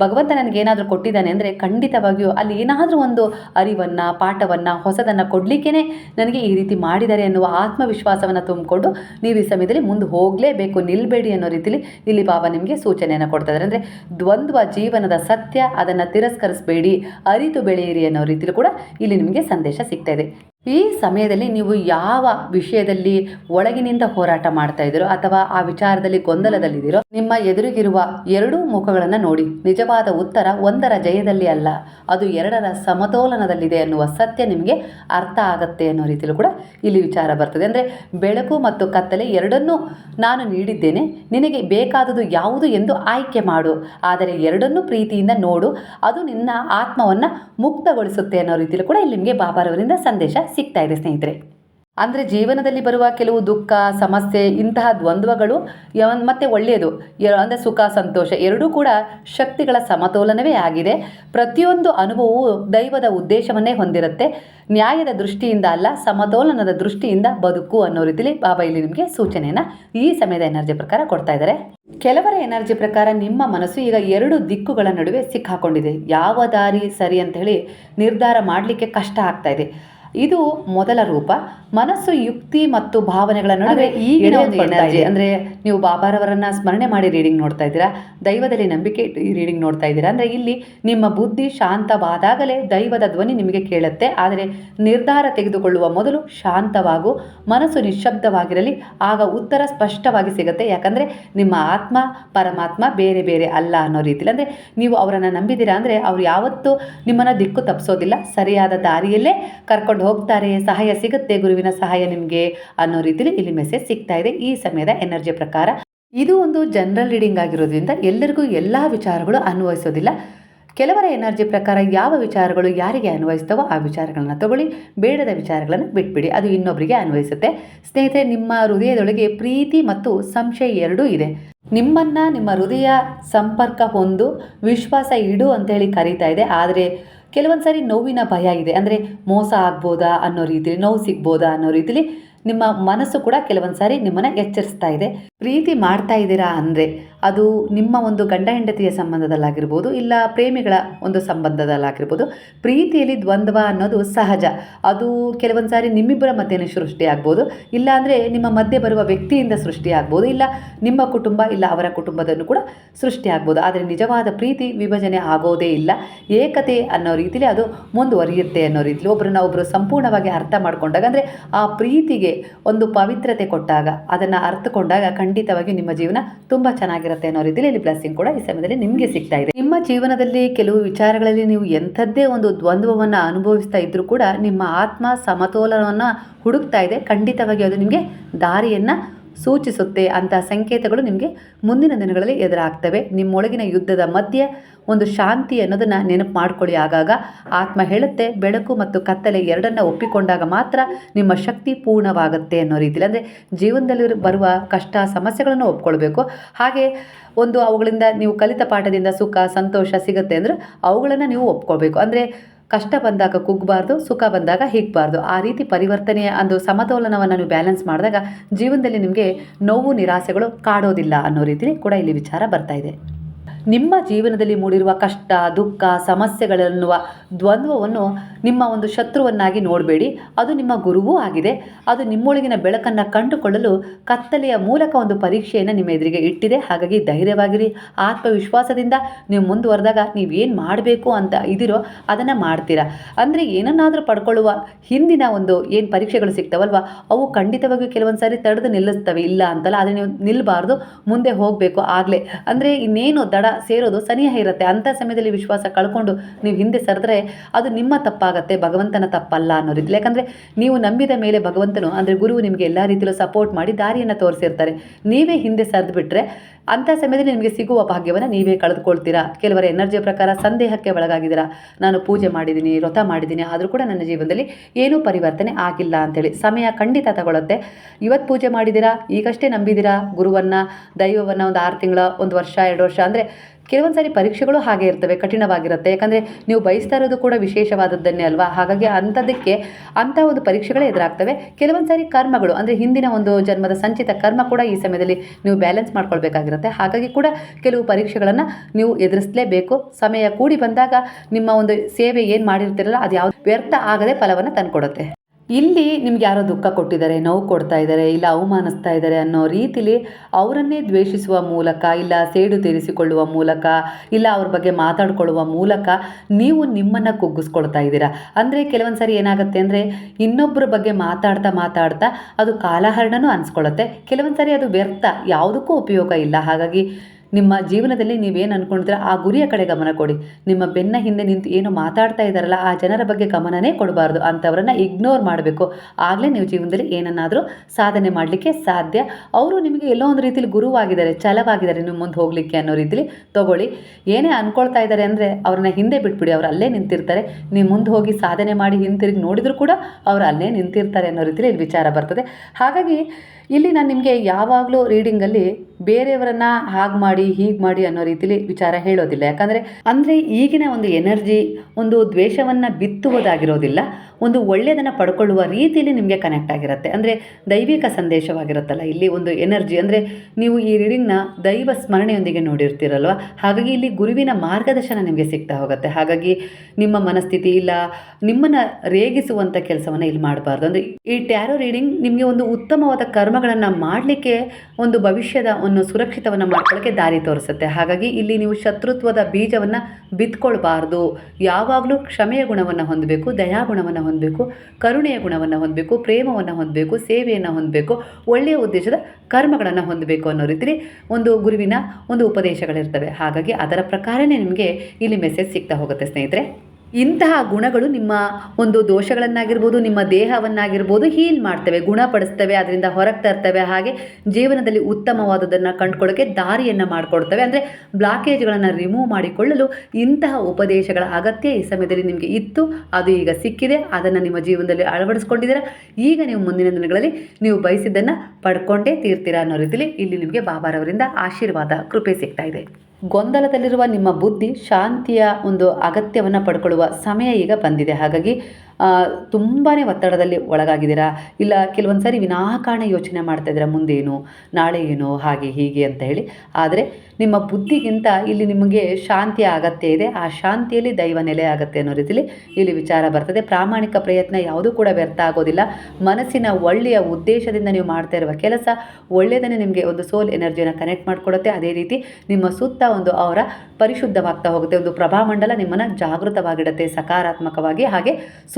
ಭಗವಂತ ನನಗೇನಾದರೂ ಕೊಟ್ಟಿದ್ದಾನೆ ಅಂದರೆ ಖಂಡಿತವಾಗಿಯೂ ಅಲ್ಲಿ ಏನಾದರೂ ಒಂದು ಅರಿವನ್ನು, ಪಾಠವನ್ನು, ಹೊಸದನ್ನು ಕೊಡಲಿಕ್ಕೇ ನನಗೆ ಈ ರೀತಿ ಮಾಡಿದ್ದಾರೆ ಅನ್ನುವ ಆತ್ಮವಿಶ್ವಾಸವನ್ನು ತುಂಬಿಕೊಂಡು ನೀವು ಈ ಸಮಯದಲ್ಲಿ ಮುಂದೆ ಹೋಗಲೇಬೇಕು ನಿಲ್ಲಬೇಡಿ ಅನ್ನೋ ರೀತಿಲಿ ಇಲ್ಲಿ ಬಾಬಾ ನಿಮಗೆ ಸೂಚನೆಯನ್ನು ಕೊಡ್ತಾ ಇದ್ದಾರೆ ಅಂದರೆ ದ್ವಂದ್ವ ಜೀವನದ ಸತ್ಯ, ಅದನ್ನು ತಿರಸ್ಕರಿಸಬೇಡಿ, ಅರಿತು ಬೆಳೆಯಿರಿ ಅನ್ನೋ ರೀತಿಲಿ ಕೂಡ ಇಲ್ಲಿ ನಿಮಗೆ ಸಂದೇಶ ಸಿಗ್ತಾ ಇದೆ. ಈ ಸಮಯದಲ್ಲಿ ನೀವು ಯಾವ ವಿಷಯದಲ್ಲಿ ಒಳಗಿನಿಂದ ಹೋರಾಟ ಮಾಡ್ತಾ ಇದ್ದೀರೋ ಅಥವಾ ಆ ವಿಚಾರದಲ್ಲಿ ಗೊಂದಲದಲ್ಲಿದ್ದೀರೋ, ನಿಮ್ಮ ಎದುರಿಗಿರುವ ಎರಡೂ ಮುಖಗಳನ್ನು ನೋಡಿ. ನಿಜವಾದ ಉತ್ತರ ಒಂದರ ಜಯದಲ್ಲಿ ಅಲ್ಲ, ಅದು ಎರಡರ ಸಮತೋಲನದಲ್ಲಿದೆ ಅನ್ನುವ ಸತ್ಯ ನಿಮಗೆ ಅರ್ಥ ಆಗತ್ತೆ ಅನ್ನೋ ರೀತಿಯಲ್ಲೂ ಕೂಡ ಇಲ್ಲಿ ವಿಚಾರ ಬರ್ತದೆ. ಅಂದರೆ ಬೆಳಕು ಮತ್ತು ಕತ್ತಲೆ ಎರಡನ್ನೂ ನಾನು ನೀಡಿದ್ದೇನೆ. ನಿನಗೆ ಬೇಕಾದುದು ಯಾವುದು ಎಂದು ಆಯ್ಕೆ ಮಾಡು. ಆದರೆ ಎರಡನ್ನೂ ಪ್ರೀತಿಯಿಂದ ನೋಡು. ಅದು ನಿನ್ನ ಆತ್ಮವನ್ನು ಮುಕ್ತಗೊಳಿಸುತ್ತೆ ಅನ್ನೋ ರೀತಿಯಲ್ಲೂ ಕೂಡ ಇಲ್ಲಿ ನಿಮಗೆ ಬಾಬಾರವರಿಂದ ಸಂದೇಶ ಸಿಗ್ತಾ ಇದೆ ಸ್ನೇಹಿತರೆ. ಅಂದರೆ ಜೀವನದಲ್ಲಿ ಬರುವ ಕೆಲವು ದುಃಖ, ಸಮಸ್ಯೆ, ಇಂತಹ ದ್ವಂದ್ವಗಳು ಮತ್ತೆ ಒಳ್ಳೆಯದು. ಅಂದರೆ ಸುಖ, ಸಂತೋಷ ಎರಡೂ ಕೂಡ ಶಕ್ತಿಗಳ ಸಮತೋಲನವೇ ಆಗಿದೆ. ಪ್ರತಿಯೊಂದು ಅನುಭವವು ದೈವದ ಉದ್ದೇಶವನ್ನೇ ಹೊಂದಿರುತ್ತೆ. ನ್ಯಾಯದ ದೃಷ್ಟಿಯಿಂದ ಅಲ್ಲ, ಸಮತೋಲನದ ದೃಷ್ಟಿಯಿಂದ ಬದುಕು ಅನ್ನೋ ರೀತಿಯಲ್ಲಿ ಬಾಬಾ ಇಲ್ಲಿ ನಿಮಗೆ ಸೂಚನೆಯನ್ನು ಈ ಸಮಯದ ಎನರ್ಜಿ ಪ್ರಕಾರ ಕೊಡ್ತಾ ಇದ್ದಾರೆ. ಕೆಲವರ ಎನರ್ಜಿ ಪ್ರಕಾರ ನಿಮ್ಮ ಮನಸ್ಸು ಈಗ ಎರಡು ದಿಕ್ಕುಗಳ ನಡುವೆ ಸಿಕ್ಕಾಕೊಂಡಿದೆ. ಯಾವ ದಾರಿ ಸರಿ ಅಂತ ಹೇಳಿ ನಿರ್ಧಾರ ಮಾಡಲಿಕ್ಕೆ ಕಷ್ಟ ಆಗ್ತಾ ಇದೆ. ಇದು ಮೊದಲ ರೂಪ. ಮನಸ್ಸು ಯುಕ್ತಿ ಮತ್ತು ಭಾವನೆಗಳ ನಡುವೆ ಒಂದು ಎನರ್ಜಿ. ಅಂದರೆ ನೀವು ಬಾಬಾರವರನ್ನ ಸ್ಮರಣೆ ಮಾಡಿ ರೀಡಿಂಗ್ ನೋಡ್ತಾ ಇದ್ದೀರಾ? ದೈವದಲ್ಲಿ ನಂಬಿಕೆ ರೀಡಿಂಗ್ ನೋಡ್ತಾ ಇದ್ದೀರಾ? ಅಂದರೆ ಇಲ್ಲಿ ನಿಮ್ಮ ಬುದ್ಧಿ ಶಾಂತವಾದಾಗಲೇ ದೈವದ ಧ್ವನಿ ನಿಮಗೆ ಕೇಳುತ್ತೆ. ಆದರೆ ನಿರ್ಧಾರ ತೆಗೆದುಕೊಳ್ಳುವ ಮೊದಲು ಶಾಂತವಾಗು ಮನಸ್ಸು ನಿಶ್ಶಬ್ದವಾಗಿರಲಿ ಆಗ ಉತ್ತರ ಸ್ಪಷ್ಟವಾಗಿ ಸಿಗುತ್ತೆ. ಯಾಕಂದರೆ ನಿಮ್ಮ ಆತ್ಮ ಪರಮಾತ್ಮ ಬೇರೆ ಬೇರೆ ಅಲ್ಲ ಅನ್ನೋ ರೀತಿಲಿ. ಅಂದರೆ ನೀವು ಅವರನ್ನು ನಂಬಿದ್ದೀರಾ? ಅಂದರೆ ಅವ್ರು ಯಾವತ್ತೂ ನಿಮ್ಮನ್ನು ದಿಕ್ಕು ತಪ್ಪಿಸೋದಿಲ್ಲ ಸರಿಯಾದ ದಾರಿಯಲ್ಲೇ ಕರ್ಕೊಂಡು ಹೋಗ್ತಾರೆ. ಸಹಾಯ ಸಿಗುತ್ತೆ ಗುರುವಿನ ಸಹಾಯ ನಿಮಗೆ ಅನ್ನೋ ರೀತಿಲಿ ಇಲ್ಲಿ ಮೆಸೇಜ್ ಸಿಗ್ತಾ ಇದೆ ಈ ಸಮಯದ ಎನರ್ಜಿ ಪ್ರಕಾರ. ಇದು ಒಂದು ಜನರಲ್ ರೀಡಿಂಗ್ ಆಗಿರೋದ್ರಿಂದ ಎಲ್ಲರಿಗೂ ಎಲ್ಲ ವಿಚಾರಗಳು ಅನ್ವಯಿಸೋದಿಲ್ಲ. ಕೆಲವರ ಎನರ್ಜಿ ಪ್ರಕಾರ ಯಾವ ವಿಚಾರಗಳು ಯಾರಿಗೆ ಅನ್ವಯಿಸ್ತವೋ ಆ ವಿಚಾರಗಳನ್ನು ತಗೊಳ್ಳಿ. ಬೇಡದ ವಿಚಾರಗಳನ್ನು ಬಿಟ್ಬಿಡಿ, ಅದು ಇನ್ನೊಬ್ಬರಿಗೆ ಅನ್ವಯಿಸುತ್ತೆ. ಸ್ನೇಹಿತರೆ, ನಿಮ್ಮ ಹೃದಯದೊಳಗೆ ಪ್ರೀತಿ ಮತ್ತು ಸಂಶಯ ಎರಡೂ ಇದೆ. ನಿಮ್ಮನ್ನ ನಿಮ್ಮ ಹೃದಯ ಸಂಪರ್ಕ ಹೊಂದು, ವಿಶ್ವಾಸ ಇಡು ಅಂತ ಹೇಳಿ ಕರೀತಾ ಇದೆ. ಆದರೆ ಕೆಲವೊಂದು ಸಾರಿ ನೋವಿನ ಭಯ ಇದೆ. ಅಂದರೆ ಮೋಸ ಆಗ್ಬೋದಾ ಅನ್ನೋ ರೀತಿಲಿ, ನೋವು ಸಿಗ್ಬೋದಾ ಅನ್ನೋ ರೀತಿಲಿ ನಿಮ್ಮ ಮನಸ್ಸು ಕೂಡ ಕೆಲವೊಂದು ಸಾರಿ ನಿಮ್ಮನ್ನು ಎಚ್ಚರಿಸ್ತಾ ಇದೆ. ಪ್ರೀತಿ ಮಾಡ್ತಾ ಇದ್ದೀರಾ ಅಂದರೆ ಅದು ನಿಮ್ಮ ಒಂದು ಗಂಡ ಹೆಂಡತಿಯ ಸಂಬಂಧದಲ್ಲಾಗಿರ್ಬೋದು, ಇಲ್ಲ ಪ್ರೇಮಿಗಳ ಒಂದು ಸಂಬಂಧದಲ್ಲಾಗಿರ್ಬೋದು, ಪ್ರೀತಿಯಲ್ಲಿ ದ್ವಂದ್ವ ಅನ್ನೋದು ಸಹಜ. ಅದು ಕೆಲವೊಂದು ಸಾರಿ ನಿಮ್ಮಿಬ್ಬರ ಮಧ್ಯೆ ಸೃಷ್ಟಿಯಾಗ್ಬೋದು ಇಲ್ಲಾಂದರೆ ನಿಮ್ಮ ಮಧ್ಯೆ ಬರುವ ವ್ಯಕ್ತಿಯಿಂದ ಸೃಷ್ಟಿಯಾಗ್ಬೋದು ಇಲ್ಲ ನಿಮ್ಮ ಕುಟುಂಬ, ಇಲ್ಲ ಅವರ ಕುಟುಂಬದನ್ನು ಕೂಡ ಸೃಷ್ಟಿಯಾಗ್ಬೋದು ಆದರೆ ನಿಜವಾದ ಪ್ರೀತಿ ವಿಭಜನೆ ಆಗೋದೇ ಇಲ್ಲ. ಏಕತೆ ಅನ್ನೋ ರೀತಿಯಲ್ಲಿ ಅದು ಮುಂದುವರಿಯುತ್ತೆ ಅನ್ನೋ ರೀತಿಲಿ ಒಬ್ಬರನ್ನ ಒಬ್ಬರು ಸಂಪೂರ್ಣವಾಗಿ ಅರ್ಥ ಮಾಡಿಕೊಂಡಾಗ, ಅಂದರೆ ಆ ಪ್ರೀತಿಗೆ ಒಂದು ಪವಿತ್ರತೆ ಕೊಟ್ಟಾಗ, ಅದನ್ನು ಅರ್ಥಕೊಂಡಾಗ ಖಂಡಿತವಾಗಿ ನಿಮ್ಮ ಜೀವನ ತುಂಬ ಚೆನ್ನಾಗಿರುತ್ತೆ. ಅನ್ನೋ ರೀತಿಯಲ್ಲಿ ಇಲ್ಲಿ ಬ್ಲೆಸ್ಸಿಂಗ್ ಕೂಡ ಈ ಸಮಯದಲ್ಲಿ ನಿಮಗೆ ಸಿಗ್ತಾ ಇದೆ. ನಿಮ್ಮ ಜೀವನದಲ್ಲಿ ಕೆಲವು ವಿಚಾರಗಳಲ್ಲಿ ನೀವು ಎಂಥದ್ದೇ ಒಂದು ದ್ವಂದ್ವವನ್ನು ಅನುಭವಿಸ್ತಾ ಇದ್ರೂ ಕೂಡ ನಿಮ್ಮ ಆತ್ಮ ಸಮತೋಲನವನ್ನು ಹುಡುಕ್ತಾ ಇದೆ. ಖಂಡಿತವಾಗಿ ಅದು ನಿಮಗೆ ದಾರಿಯನ್ನು ಸೂಚಿಸುತ್ತೆ ಅಂತ ಸಂಕೇತಗಳು ನಿಮಗೆ ಮುಂದಿನ ದಿನಗಳಲ್ಲಿ ಎದುರಾಗ್ತವೆ. ನಿಮ್ಮೊಳಗಿನ ಯುದ್ಧದ ಮಧ್ಯೆ ಒಂದು ಶಾಂತಿ ಅನ್ನೋದನ್ನು ನೆನಪು ಮಾಡ್ಕೊಳ್ಳಿ. ಆಗಾಗ ಆತ್ಮ ಹೇಳುತ್ತೆ, ಬೆಳಕು ಮತ್ತು ಕತ್ತಲೆ ಎರಡನ್ನ ಒಪ್ಪಿಕೊಂಡಾಗ ಮಾತ್ರ ನಿಮ್ಮ ಶಕ್ತಿ ಪೂರ್ಣವಾಗುತ್ತೆ ಅನ್ನೋ ರೀತಿಯಲ್ಲಿ ಅಂದರೆ ಜೀವನದಲ್ಲಿ ಬರುವ ಕಷ್ಟ, ಸಮಸ್ಯೆಗಳನ್ನು ಒಪ್ಕೊಳ್ಬೇಕು. ಹಾಗೆ ಒಂದು ಅವುಗಳಿಂದ ನೀವು ಕಲಿತ ಪಾಠದಿಂದ ಸುಖ, ಸಂತೋಷ ಸಿಗುತ್ತೆ ಅಂದರೆ ಅವುಗಳನ್ನು ನೀವು ಒಪ್ಕೊಳ್ಬೇಕು. ಅಂದರೆ ಕಷ್ಟ ಬಂದಾಗ ಕುಗ್ಗಬಾರ್ದು ಸುಖ ಬಂದಾಗ ಹಿಗ್ಬಾರ್ದು. ಆ ರೀತಿ ಪರಿವರ್ತನೆಯ ಒಂದು ಸಮತೋಲನವನ್ನು ನೀವು ಬ್ಯಾಲೆನ್ಸ್ ಮಾಡಿದಾಗ ಜೀವನದಲ್ಲಿ ನಿಮಗೆ ನೋವು, ನಿರಾಸೆಗಳು ಕಾಡೋದಿಲ್ಲ ಅನ್ನೋ ರೀತಿಲಿ ಕೂಡ ಇಲ್ಲಿ ವಿಚಾರ ಬರ್ತಾ ಇದೆ. ನಿಮ್ಮ ಜೀವನದಲ್ಲಿ ಮೂಡಿರುವ ಕಷ್ಟ, ದುಃಖ ಸಮಸ್ಯೆಗಳೆನ್ನುವ ದ್ವಂದ್ವವನ್ನು ನಿಮ್ಮ ಒಂದು ಶತ್ರುವನ್ನಾಗಿ ನೋಡಬೇಡಿ. ಅದು ನಿಮ್ಮ ಗುರುವೂ ಆಗಿದೆ. ಅದು ನಿಮ್ಮೊಳಗಿನ ಬೆಳಕನ್ನು ಕಂಡುಕೊಳ್ಳಲು ಕತ್ತಲೆಯ ಮೂಲಕ ಒಂದು ಪರೀಕ್ಷೆಯನ್ನು ನಿಮ್ಮ ಎದುರಿಗೆ ಇಟ್ಟಿದೆ. ಹಾಗಾಗಿ ಧೈರ್ಯವಾಗಿರಿ. ಆತ್ಮವಿಶ್ವಾಸದಿಂದ ನೀವು ಮುಂದುವರೆದಾಗ ನೀವೇನು ಮಾಡಬೇಕು ಅಂತ ಇದಿರೋ ಅದನ್ನು ಮಾಡ್ತೀರಾ. ಅಂದರೆ ಏನನ್ನಾದರೂ ಪಡ್ಕೊಳ್ಳುವ ಹಿಂದಿನ ಒಂದು ಏನು ಪರೀಕ್ಷೆಗಳು ಸಿಗ್ತಾವಲ್ವ, ಅವು ಖಂಡಿತವಾಗಿಯೂ ಕೆಲವೊಂದು ಸಾರಿ ತಡೆದು ನಿಲ್ಲಿಸ್ತವೆ. ಇಲ್ಲ ಅಂತಲ್ಲ, ಆದರೆ ನೀವು ನಿಲ್ಲಬಾರ್ದು ಮುಂದೆ ಹೋಗಬೇಕು ಆಗಲೇ. ಅಂದರೆ ಇನ್ನೇನು ದಡ ಸೇರೋದು ಸನಿಹ ಇರುತ್ತೆ. ಅಂಥ ಸಮಯದಲ್ಲಿ ವಿಶ್ವಾಸ ಕಳ್ಕೊಂಡು ನೀವು ಹಿಂದೆ ಸರಿದ್ರೆ ಅದು ನಿಮ್ಮ ತಪ್ಪಾಗತ್ತೆ, ಭಗವಂತನ ತಪ್ಪಲ್ಲ ಅನ್ನೋ ರೀತಿ. ಯಾಕಂದರೆ ನೀವು ನಂಬಿದ ಮೇಲೆ ಭಗವಂತನು ಅಂದರೆ ಗುರು ನಿಮಗೆ ಎಲ್ಲ ರೀತಿಯಲ್ಲೂ ಸಪೋರ್ಟ್ ಮಾಡಿ ದಾರಿಯನ್ನು ತೋರಿಸಿರ್ತಾರೆ. ನೀವೇ ಹಿಂದೆ ಸರಿದು ಬಿಟ್ಟರೆ ಅಂಥ ಸಮಯದಲ್ಲಿ ನಿಮಗೆ ಸಿಗುವ ಭಾಗ್ಯವನ್ನು ನೀವೇ ಕಳೆದುಕೊಳ್ತೀರಾ? ಕೆಲವರ ಎನರ್ಜಿಯ ಪ್ರಕಾರ ಸಂದೇಹಕ್ಕೆ ಒಳಗಾಗಿದ್ದೀರಾ? ನಾನು ಪೂಜೆ ಮಾಡಿದ್ದೀನಿ, ವ್ರತ ಮಾಡಿದ್ದೀನಿ, ಆದರೂ ಕೂಡ ನನ್ನ ಜೀವನದಲ್ಲಿ ಏನೂ ಪರಿವರ್ತನೆ ಆಗಿಲ್ಲ ಅಂತೇಳಿ. ಸಮಯ ಖಂಡಿತ ತಗೊಳ್ಳುತ್ತೆ. ಇವತ್ತು ಪೂಜೆ ಮಾಡಿದ್ದೀರಾ? ಈಗಷ್ಟೇ ನಂಬಿದ್ದೀರಾ ಗುರುವನ್ನು, ದೈವವನ್ನು? ಒಂದು ಆರು ತಿಂಗಳ, ಒಂದು ವರ್ಷ, ಎರಡು ವರ್ಷ? ಅಂದರೆ ಕೆಲವೊಂದು ಸಾರಿ ಪರೀಕ್ಷೆಗಳು ಹಾಗೆ ಇರ್ತವೆ, ಕಠಿಣವಾಗಿರುತ್ತೆ. ಯಾಕಂದರೆ ನೀವು ಬಯಸ್ತಾ ಇರೋದು ಕೂಡ ವಿಶೇಷವಾದದ್ದನ್ನೇ ಅಲ್ವಾ? ಹಾಗಾಗಿ ಅಂಥದಕ್ಕೆ ಅಂಥ ಒಂದು ಪರೀಕ್ಷೆಗಳೇ ಎದುರಾಗ್ತವೆ. ಕೆಲವೊಂದು ಸಾರಿ ಕರ್ಮಗಳು, ಅಂದರೆ ಹಿಂದಿನ ಒಂದು ಜನ್ಮದ ಸಂಚಿತ ಕರ್ಮ ಕೂಡ ಈ ಸಮಯದಲ್ಲಿ ನೀವು ಬ್ಯಾಲೆನ್ಸ್ ಮಾಡ್ಕೊಳ್ಬೇಕಾಗಿರುತ್ತೆ. ಹಾಗಾಗಿ ಕೂಡ ಕೆಲವು ಪರೀಕ್ಷೆಗಳನ್ನು ನೀವು ಎದುರಿಸಲೇಬೇಕು. ಸಮಯ ಕೂಡಿ ಬಂದಾಗ ನಿಮ್ಮ ಒಂದು ಸೇವೆ ಏನು ಮಾಡಿರ್ತೀರಲ್ಲ ಅದು ಯಾವುದು ವ್ಯರ್ಥ ಆಗದೆ ಫಲವನ್ನು ತಂದುಕೊಡುತ್ತೆ. ಇಲ್ಲಿ ನಿಮ್ಗೆ ಯಾರೋ ದುಃಖ ಕೊಟ್ಟಿದ್ದಾರೆ, ನೋವು ಕೊಡ್ತಾ ಇದ್ದಾರೆ, ಇಲ್ಲ ಅವಮಾನಿಸ್ತಾ ಇದ್ದಾರೆ ಅನ್ನೋ ರೀತಿಲಿ ಅವರನ್ನೇ ದ್ವೇಷಿಸುವ ಮೂಲಕ, ಇಲ್ಲ ಸೇಡು ತೀರಿಸಿಕೊಳ್ಳುವ ಮೂಲಕ, ಇಲ್ಲ ಅವ್ರ ಬಗ್ಗೆ ಮಾತಾಡ್ಕೊಳ್ಳುವ ಮೂಲಕ ನೀವು ನಿಮ್ಮನ್ನು ಕುಗ್ಗಿಸ್ಕೊಳ್ತಾ ಇದ್ದೀರಾ? ಅಂದರೆ ಕೆಲವೊಂದು ಸಾರಿ ಏನಾಗುತ್ತೆ ಅಂದರೆ ಇನ್ನೊಬ್ಬರ ಬಗ್ಗೆ ಮಾತಾಡ್ತಾ ಮಾತಾಡ್ತಾ ಅದು ಕಾಲಹರಣನೂ ಅನಿಸ್ಕೊಳ್ಳುತ್ತೆ ಕೆಲವೊಂದು ಸಾರಿ ಅದು ವ್ಯರ್ಥ, ಯಾವುದಕ್ಕೂ ಉಪಯೋಗ ಇಲ್ಲ. ಹಾಗಾಗಿ ನಿಮ್ಮ ಜೀವನದಲ್ಲಿ ನೀವೇನು ಅಂದ್ಕೊಂಡಿದ್ರೆ ಆ ಗುರಿಯ ಕಡೆ ಗಮನ ಕೊಡಿ. ನಿಮ್ಮ ಬೆನ್ನ ಹಿಂದೆ ನಿಂತು ಏನು ಮಾತಾಡ್ತಾ ಇದ್ದಾರಲ್ಲ, ಆ ಜನರ ಬಗ್ಗೆ ಗಮನನೇ ಕೊಡಬಾರ್ದು. ಅಂಥವ್ರನ್ನ ಇಗ್ನೋರ್ ಮಾಡಬೇಕು. ಆಗಲೇ ನೀವು ಜೀವನದಲ್ಲಿ ಏನನ್ನಾದರೂ ಸಾಧನೆ ಮಾಡಲಿಕ್ಕೆ ಸಾಧ್ಯ. ಅವರು ನಿಮಗೆ ಎಲ್ಲೋ ಒಂದು ರೀತಿಯಲ್ಲಿ ಗುರುವಾಗಿದ್ದಾರೆ, ಛಲವಾಗಿದ್ದಾರೆ ನಿಮ್ಮ ಮುಂದೆ ಹೋಗಲಿಕ್ಕೆ ಅನ್ನೋ ರೀತಿಲಿ ತಗೊಳ್ಳಿ. ಏನೇ ಅಂದ್ಕೊಳ್ತಾ ಇದ್ದಾರೆ ಅಂದರೆ ಅವ್ರನ್ನ ಹಿಂದೆ ಬಿಟ್ಬಿಡಿ, ಅವರು ಅಲ್ಲೇ ನಿಂತಿರ್ತಾರೆ. ನೀವು ಮುಂದೆ ಹೋಗಿ ಸಾಧನೆ ಮಾಡಿ ಹಿಂತಿರುಗಿ ನೋಡಿದರೂ ಕೂಡ ಅವರು ಅಲ್ಲೇ ನಿಂತಿರ್ತಾರೆ ಅನ್ನೋ ರೀತಿಲಿ ಇಲ್ಲಿ ವಿಚಾರ ಬರ್ತದೆ. ಹಾಗಾಗಿ ಇಲ್ಲಿ ನಾನು ನಿಮಗೆ ಯಾವಾಗಲೂ ರೀಡಿಂಗಲ್ಲಿ ಬೇರೆಯವರನ್ನ ಹಾಗೆ ಮಾಡಿ, ಹೀಗೆ ಮಾಡಿ ಅನ್ನೋ ರೀತಿಲಿ ವಿಚಾರ ಹೇಳೋದಿಲ್ಲ. ಯಾಕಂದರೆ, ಅಂದರೆ ಈಗಿನ ಒಂದು ಎನರ್ಜಿ ಒಂದು ದ್ವೇಷವನ್ನು ಬಿತ್ತುವುದಾಗಿರೋದಿಲ್ಲ. ಒಂದು ಒಳ್ಳೆಯದನ್ನು ಪಡ್ಕೊಳ್ಳುವ ರೀತಿಯಲ್ಲಿ ನಿಮಗೆ ಕನೆಕ್ಟ್ ಆಗಿರುತ್ತೆ. ಅಂದರೆ ದೈವಿಕ ಸಂದೇಶವಾಗಿರುತ್ತಲ್ಲ, ಇಲ್ಲಿ ಒಂದು ಎನರ್ಜಿ ಅಂದರೆ ನೀವು ಈ ರೀಡಿಂಗ್ನ ದೈವ ಸ್ಮರಣೆಯೊಂದಿಗೆ ನೋಡಿರ್ತೀರಲ್ವ? ಹಾಗಾಗಿ ಇಲ್ಲಿ ಗುರುವಿನ ಮಾರ್ಗದರ್ಶನ ನಿಮಗೆ ಸಿಗ್ತಾ ಹೋಗುತ್ತೆ. ಹಾಗಾಗಿ ನಿಮ್ಮ ಮನಸ್ಥಿತಿ ಇಲ್ಲ, ನಿಮ್ಮನ್ನು ರೇಗಿಸುವಂಥ ಕೆಲಸವನ್ನು ಇಲ್ಲಿ ಮಾಡಬಾರ್ದು. ಅಂದರೆ ಈ ಟ್ಯಾರೋ ರೀಡಿಂಗ್ ನಿಮಗೆ ಒಂದು ಉತ್ತಮವಾದ ಕರ್ಮಗಳನ್ನು ಮಾಡಲಿಕ್ಕೆ ಒಂದು ಭವಿಷ್ಯದ ಒಂದು ಸುರಕ್ಷಿತವನ್ನು ಮಾಡ್ಕೊಳ್ಳೋಕ್ಕೆ ದಾರಿ ತೋರಿಸುತ್ತೆ. ಹಾಗಾಗಿ ಇಲ್ಲಿ ನೀವು ಶತ್ರುತ್ವದ ಬೀಜವನ್ನು ಬಿತ್ಕೊಳ್ಬಾರ್ದು. ಯಾವಾಗಲೂ ಕ್ಷಮೆಯ ಗುಣವನ್ನು ಹೊಂದಬೇಕು ದಯಾ ಗುಣವನ್ನು ಹೊಂದಬೇಕು, ಕರುಣೆಯ ಗುಣವನ್ನು ಹೊಂದಬೇಕು, ಪ್ರೇಮವನ್ನು ಹೊಂದಬೇಕು, ಸೇವೆಯನ್ನು ಹೊಂದಬೇಕು, ಒಳ್ಳೆಯ ಉದ್ದೇಶದ ಕರ್ಮಗಳನ್ನು ಹೊಂದಬೇಕು ಅನ್ನೋ ರೀತಿಲಿ ಒಂದು ಗುರುವಿನ ಒಂದು ಉಪದೇಶಗಳಿರ್ತವೆ. ಹಾಗಾಗಿ ಅದರ ಪ್ರಕಾರನೇ ನಿಮಗೆ ಇಲ್ಲಿ ಮೆಸೇಜ್ ಸಿಗ್ತಾ ಹೋಗುತ್ತೆ ಸ್ನೇಹಿತರೆ. ಇಂತಹ ಗುಣಗಳು ನಿಮ್ಮ ಒಂದು ದೋಷಗಳನ್ನಾಗಿರ್ಬೋದು, ನಿಮ್ಮ ದೇಹವನ್ನಾಗಿರ್ಬೋದು ಹೀಲ್ ಮಾಡ್ತವೆ, ಗುಣಪಡಿಸ್ತವೆ, ಅದರಿಂದ ಹೊರಗೆ ತರ್ತವೆ. ಹಾಗೆ ಜೀವನದಲ್ಲಿ ಉತ್ತಮವಾದದನ್ನು ಕಂಡುಕೊಳ್ಳೋಕ್ಕೆ ದಾರಿಯನ್ನು ಮಾಡಿಕೊಡ್ತವೆ. ಅಂದರೆ ಬ್ಲಾಕೇಜ್ಗಳನ್ನು ರಿಮೂವ್ ಮಾಡಿಕೊಳ್ಳಲು ಇಂತಹ ಉಪದೇಶಗಳ ಅಗತ್ಯ ಈ ಸಮಯದಲ್ಲಿ ನಿಮಗೆ ಇತ್ತು. ಅದು ಈಗ ಸಿಕ್ಕಿದೆ. ಅದನ್ನು ನಿಮ್ಮ ಜೀವನದಲ್ಲಿ ಅಳವಡಿಸ್ಕೊಂಡಿದ್ದೀರಾ? ಈಗ ನೀವು ಮುಂದಿನ ದಿನಗಳಲ್ಲಿ ನೀವು ಬಯಸಿದ್ದನ್ನು ಪಡ್ಕೊಂಡೇ ತೀರ್ತೀರಾ ಅನ್ನೋ ರೀತಿಯಲ್ಲಿ ಇಲ್ಲಿ ನಿಮಗೆ ಬಾಬಾರವರಿಂದ ಆಶೀರ್ವಾದ, ಕೃಪೆ ಸಿಗ್ತಾ ಇದೆ. ಗೊಂದಲದಲ್ಲಿರುವ ನಿಮ್ಮ ಬುದ್ಧಿ ಶಾಂತಿಯ ಒಂದು ಅಗತ್ಯವನ್ನು ಪಡ್ಕೊಳ್ಳುವ ಸಮಯ ಈಗ ಬಂದಿದೆ. ಹಾಗಾಗಿ ತುಂಬಾ ಒತ್ತಡದಲ್ಲಿ ಒಳಗಾಗಿದ್ದೀರಾ? ಇಲ್ಲ ಕೆಲವೊಂದು ಸಾರಿ ವಿನಾಕಾರಣ ಯೋಚನೆ ಮಾಡ್ತಾ ಇದ್ದೀರಾ? ಮುಂದೇನು, ನಾಳೆ ಏನು, ಹಾಗೆ ಹೀಗೆ ಅಂತ ಹೇಳಿ. ಆದರೆ ನಿಮ್ಮ ಬುದ್ಧಿಗಿಂತ ಇಲ್ಲಿ ನಿಮಗೆ ಶಾಂತಿ ಅಗತ್ಯ ಇದೆ. ಆ ಶಾಂತಿಯಲ್ಲಿ ದೈವ ನೆಲೆ ಆಗುತ್ತೆ ಅನ್ನೋ ರೀತಿಯಲ್ಲಿ ಇಲ್ಲಿ ವಿಚಾರ ಬರ್ತದೆ. ಪ್ರಾಮಾಣಿಕ ಪ್ರಯತ್ನ ಯಾವುದೂ ಕೂಡ ವ್ಯರ್ಥ ಆಗೋದಿಲ್ಲ. ಮನಸ್ಸಿನ ಒಳ್ಳೆಯ ಉದ್ದೇಶದಿಂದ ನೀವು ಮಾಡ್ತಾ ಇರುವ ಕೆಲಸ ಒಳ್ಳೆಯದನ್ನೇ ನಿಮಗೆ ಒಂದು ಸೋಲ್ ಎನರ್ಜಿಯನ್ನು ಕನೆಕ್ಟ್ ಮಾಡಿಕೊಡುತ್ತೆ. ಅದೇ ರೀತಿ ನಿಮ್ಮ ಸುತ್ತ ಒಂದು ಅವರ ಪರಿಶುದ್ಧವಾಗ್ತಾ ಹೋಗುತ್ತೆ. ಒಂದು ಪ್ರಭಾಮಂಡಲ ನಿಮ್ಮನ್ನು ಜಾಗೃತವಾಗಿಡುತ್ತೆ, ಸಕಾರಾತ್ಮಕವಾಗಿ. ಹಾಗೆ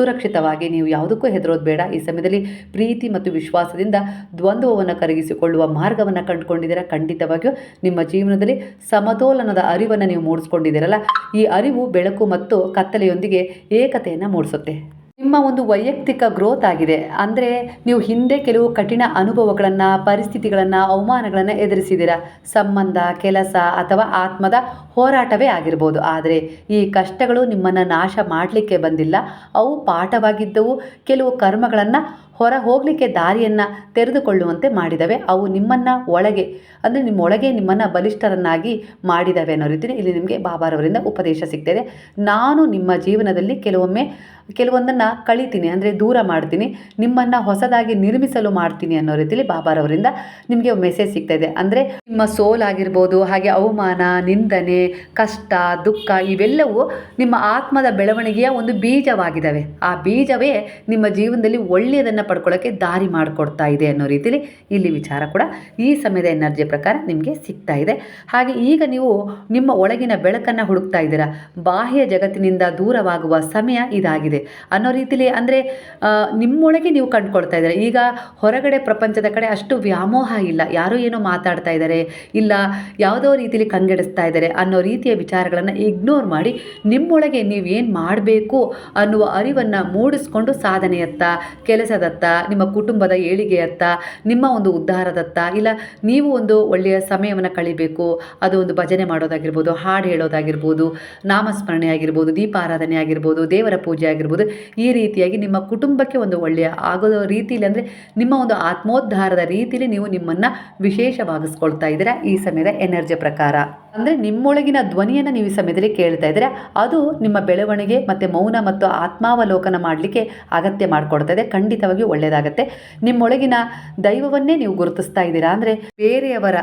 ಸುರಕ್ಷಿತವಾಗಿ ನೀವು ಯಾವುದಕ್ಕೂ ಹೆದರೋದು ಬೇಡ. ಈ ಸಮಯದಲ್ಲಿ ಪ್ರೀತಿ ಮತ್ತು ವಿಶ್ವಾಸದಿಂದ ದ್ವಂದ್ವವನ್ನು ಕರಗಿಸಿಕೊಳ್ಳುವ ಮಾರ್ಗವನ್ನು ಕಂಡುಕೊಂಡಿದ್ದೀರಾ? ಖಂಡಿತವಾಗಿಯೂ. ನಿಮ್ಮ ಜೀವನದಲ್ಲಿ ಸಮತೋಲನದ ಅರಿವನ್ನು ನೀವು ಮೂಡಿಸ್ಕೊಂಡಿದ್ದೀರಲ್ಲ? ಈ ಅರಿವು, ಬೆಳಕು ಮತ್ತು ಕತ್ತಲೆಯೊಂದಿಗೆ ಏಕತೆಯನ್ನು ಮೂಡಿಸುತ್ತೆ. ನಿಮ್ಮ ಒಂದು ವೈಯಕ್ತಿಕ ಗ್ರೋತ್ ಆಗಿದೆ. ಅಂದರೆ ನೀವು ಹಿಂದೆ ಕೆಲವು ಕಠಿಣ ಅನುಭವಗಳನ್ನು, ಪರಿಸ್ಥಿತಿಗಳನ್ನು, ಅವಮಾನಗಳನ್ನು ಎದುರಿಸಿದ್ದೀರಾ? ಸಂಬಂಧ, ಕೆಲಸ ಅಥವಾ ಆತ್ಮದ ಹೋರಾಟವೇ ಆಗಿರ್ಬೋದು. ಆದರೆ ಈ ಕಷ್ಟಗಳು ನಿಮ್ಮನ್ನು ನಾಶ ಮಾಡಲಿಕ್ಕೆ ಬಂದಿಲ್ಲ. ಅವು ಪಾಠವಾಗಿದ್ದವು. ಕೆಲವು ಕರ್ಮಗಳನ್ನು ಹೊರ ಹೋಗಲಿಕ್ಕೆ ದಾರಿಯನ್ನು ತೆರೆದುಕೊಳ್ಳುವಂತೆ ಮಾಡಿದವೆ. ಅವು ನಿಮ್ಮನ್ನು ಒಳಗೆ, ಅಂದರೆ ನಿಮ್ಮೊಳಗೆ ನಿಮ್ಮನ್ನು ಬಲಿಷ್ಠರನ್ನಾಗಿ ಮಾಡಿದವೆ ಅನ್ನೋ ರೀತಿಯಲ್ಲಿ ಇಲ್ಲಿ ನಿಮಗೆ ಬಾಬಾರವರಿಂದ ಉಪದೇಶ ಸಿಗ್ತದೆ. ನಾನು ನಿಮ್ಮ ಜೀವನದಲ್ಲಿ ಕೆಲವೊಮ್ಮೆ ಕೆಲವೊಂದನ್ನು ಕಳಿತೀನಿ, ಅಂದರೆ ದೂರ ಮಾಡ್ತೀನಿ, ನಿಮ್ಮನ್ನು ಹೊಸದಾಗಿ ನಿರ್ಮಿಸಲು ಮಾಡ್ತೀನಿ ಅನ್ನೋ ರೀತಿಯಲ್ಲಿ ಬಾಬಾರವರಿಂದ ನಿಮಗೆ ಮೆಸೇಜ್ ಸಿಗ್ತಾ ಇದೆ. ಅಂದರೆ ನಿಮ್ಮ ಸೋಲ್ ಆಗಿರ್ಬೋದು, ಹಾಗೆ ಅವಮಾನ, ನಿಂದನೆ, ಕಷ್ಟ, ದುಃಖ, ಇವೆಲ್ಲವೂ ನಿಮ್ಮ ಆತ್ಮದ ಬೆಳವಣಿಗೆಯ ಒಂದು ಬೀಜವಾಗಿದ್ದಾವೆ. ಆ ಬೀಜವೇ ನಿಮ್ಮ ಜೀವನದಲ್ಲಿ ಒಳ್ಳೆಯದನ್ನು ಪಡ್ಕೊಳ್ಳೋಕ್ಕೆ ದಾರಿ ಮಾಡಿಕೊಡ್ತಾ ಇದೆ ಅನ್ನೋ ರೀತಿಯಲ್ಲಿ ಇಲ್ಲಿ ವಿಚಾರ ಕೂಡ ಈ ಸಮಯದ ಎನರ್ಜಿ ಪ್ರಕಾರ ನಿಮಗೆ ಸಿಗ್ತಾ ಇದೆ. ಹಾಗೆ ಈಗ ನೀವು ನಿಮ್ಮ ಒಳಗಿನ ಬೆಳಕನ್ನು ಹುಡುಕ್ತಾ ಇದ್ದೀರಾ. ಬಾಹ್ಯ ಜಗತ್ತಿನಿಂದ ದೂರವಾಗುವ ಸಮಯ ಇದಾಗಿದೆ. ಅನ್ನೋ ರೀತಿಲಿ ಅಂದರೆ ನಿಮ್ಮೊಳಗೆ ನೀವು ಕಂಡುಕೊಳ್ತಾ ಇದ್ದಾರೆ. ಈಗ ಹೊರಗಡೆ ಪ್ರಪಂಚದ ಕಡೆ ಅಷ್ಟು ವ್ಯಾಮೋಹ ಇಲ್ಲ. ಯಾರೋ ಏನೋ ಮಾತಾಡ್ತಾ ಇದ್ದಾರೆ, ಇಲ್ಲ ಯಾವುದೋ ರೀತಿಲಿ ಕಂಗೆಡಿಸ್ತಾ ಇದ್ದಾರೆ ಅನ್ನೋ ರೀತಿಯ ವಿಚಾರಗಳನ್ನು ಇಗ್ನೋರ್ ಮಾಡಿ ನಿಮ್ಮೊಳಗೆ ನೀವೇನು ಮಾಡಬೇಕು ಅನ್ನುವ ಅರಿವನ್ನು ಮೂಡಿಸ್ಕೊಂಡು ಸಾಧನೆಯತ್ತ, ಕೆಲಸದತ್ತ, ನಿಮ್ಮ ಕುಟುಂಬದ ಏಳಿಗೆಯತ್ತ, ನಿಮ್ಮ ಒಂದು ಉದ್ಧಾರದತ್ತ, ಇಲ್ಲ ನೀವು ಒಂದು ಒಳ್ಳೆಯ ಸಮಯವನ್ನು ಕಳಿಬೇಕು, ಅದು ಒಂದು ಭಜನೆ ಮಾಡೋದಾಗಿರ್ಬೋದು, ಹಾಡು ಹೇಳೋದಾಗಿರ್ಬೋದು ನಾಮಸ್ಮರಣೆ ಆಗಿರ್ಬೋದು ದೀಪಾರಾಧನೆ ಆಗಿರ್ಬೋದು, ದೇವರ ಪೂಜೆ ಆಗಿರ್ಬೋದು ಈ ರೀತಿಯಾಗಿ ನಿಮ್ಮ ಕುಟುಂಬಕ್ಕೆ ಒಂದು ಒಳ್ಳೆಯ ಆಗೋ ರೀತಿಯಲ್ಲಿ ಅಂದರೆ ನಿಮ್ಮ ಒಂದು ಆತ್ಮೋದ್ಧಾರದ ರೀತಿಯಲ್ಲಿ ನೀವು ನಿಮ್ಮನ್ನು ವಿಶೇಷವಾಗಿಸ್ಕೊಳ್ತಾ ಇದ್ದೀರಾ ಈ ಸಮಯದ ಎನರ್ಜಿ ಪ್ರಕಾರ. ಅಂದರೆ ನಿಮ್ಮೊಳಗಿನ ಧ್ವನಿಯನ್ನು ನೀವು ಈ ಸಮಯದಲ್ಲಿ ಕೇಳ್ತಾ ಇದ್ದೀರಾ, ಅದು ನಿಮ್ಮ ಬೆಳವಣಿಗೆ ಮತ್ತು ಮೌನ ಮತ್ತು ಆತ್ಮಾವಲೋಕನ ಮಾಡಲಿಕ್ಕೆ ಅಗತ್ಯ ಮಾಡಿಕೊಡ್ತಾ ಇದೆ ಖಂಡಿತವಾಗಿ ಒಳ್ಳೆಯದಾಗತ್ತೆ. ನಿಮ್ಮೊಳಗಿನ ದೈವವನ್ನೇ ನೀವು ಗುರುತಿಸ್ತಾ ಇದ್ದೀರಾ ಅಂದರೆ ಬೇರೆಯವರ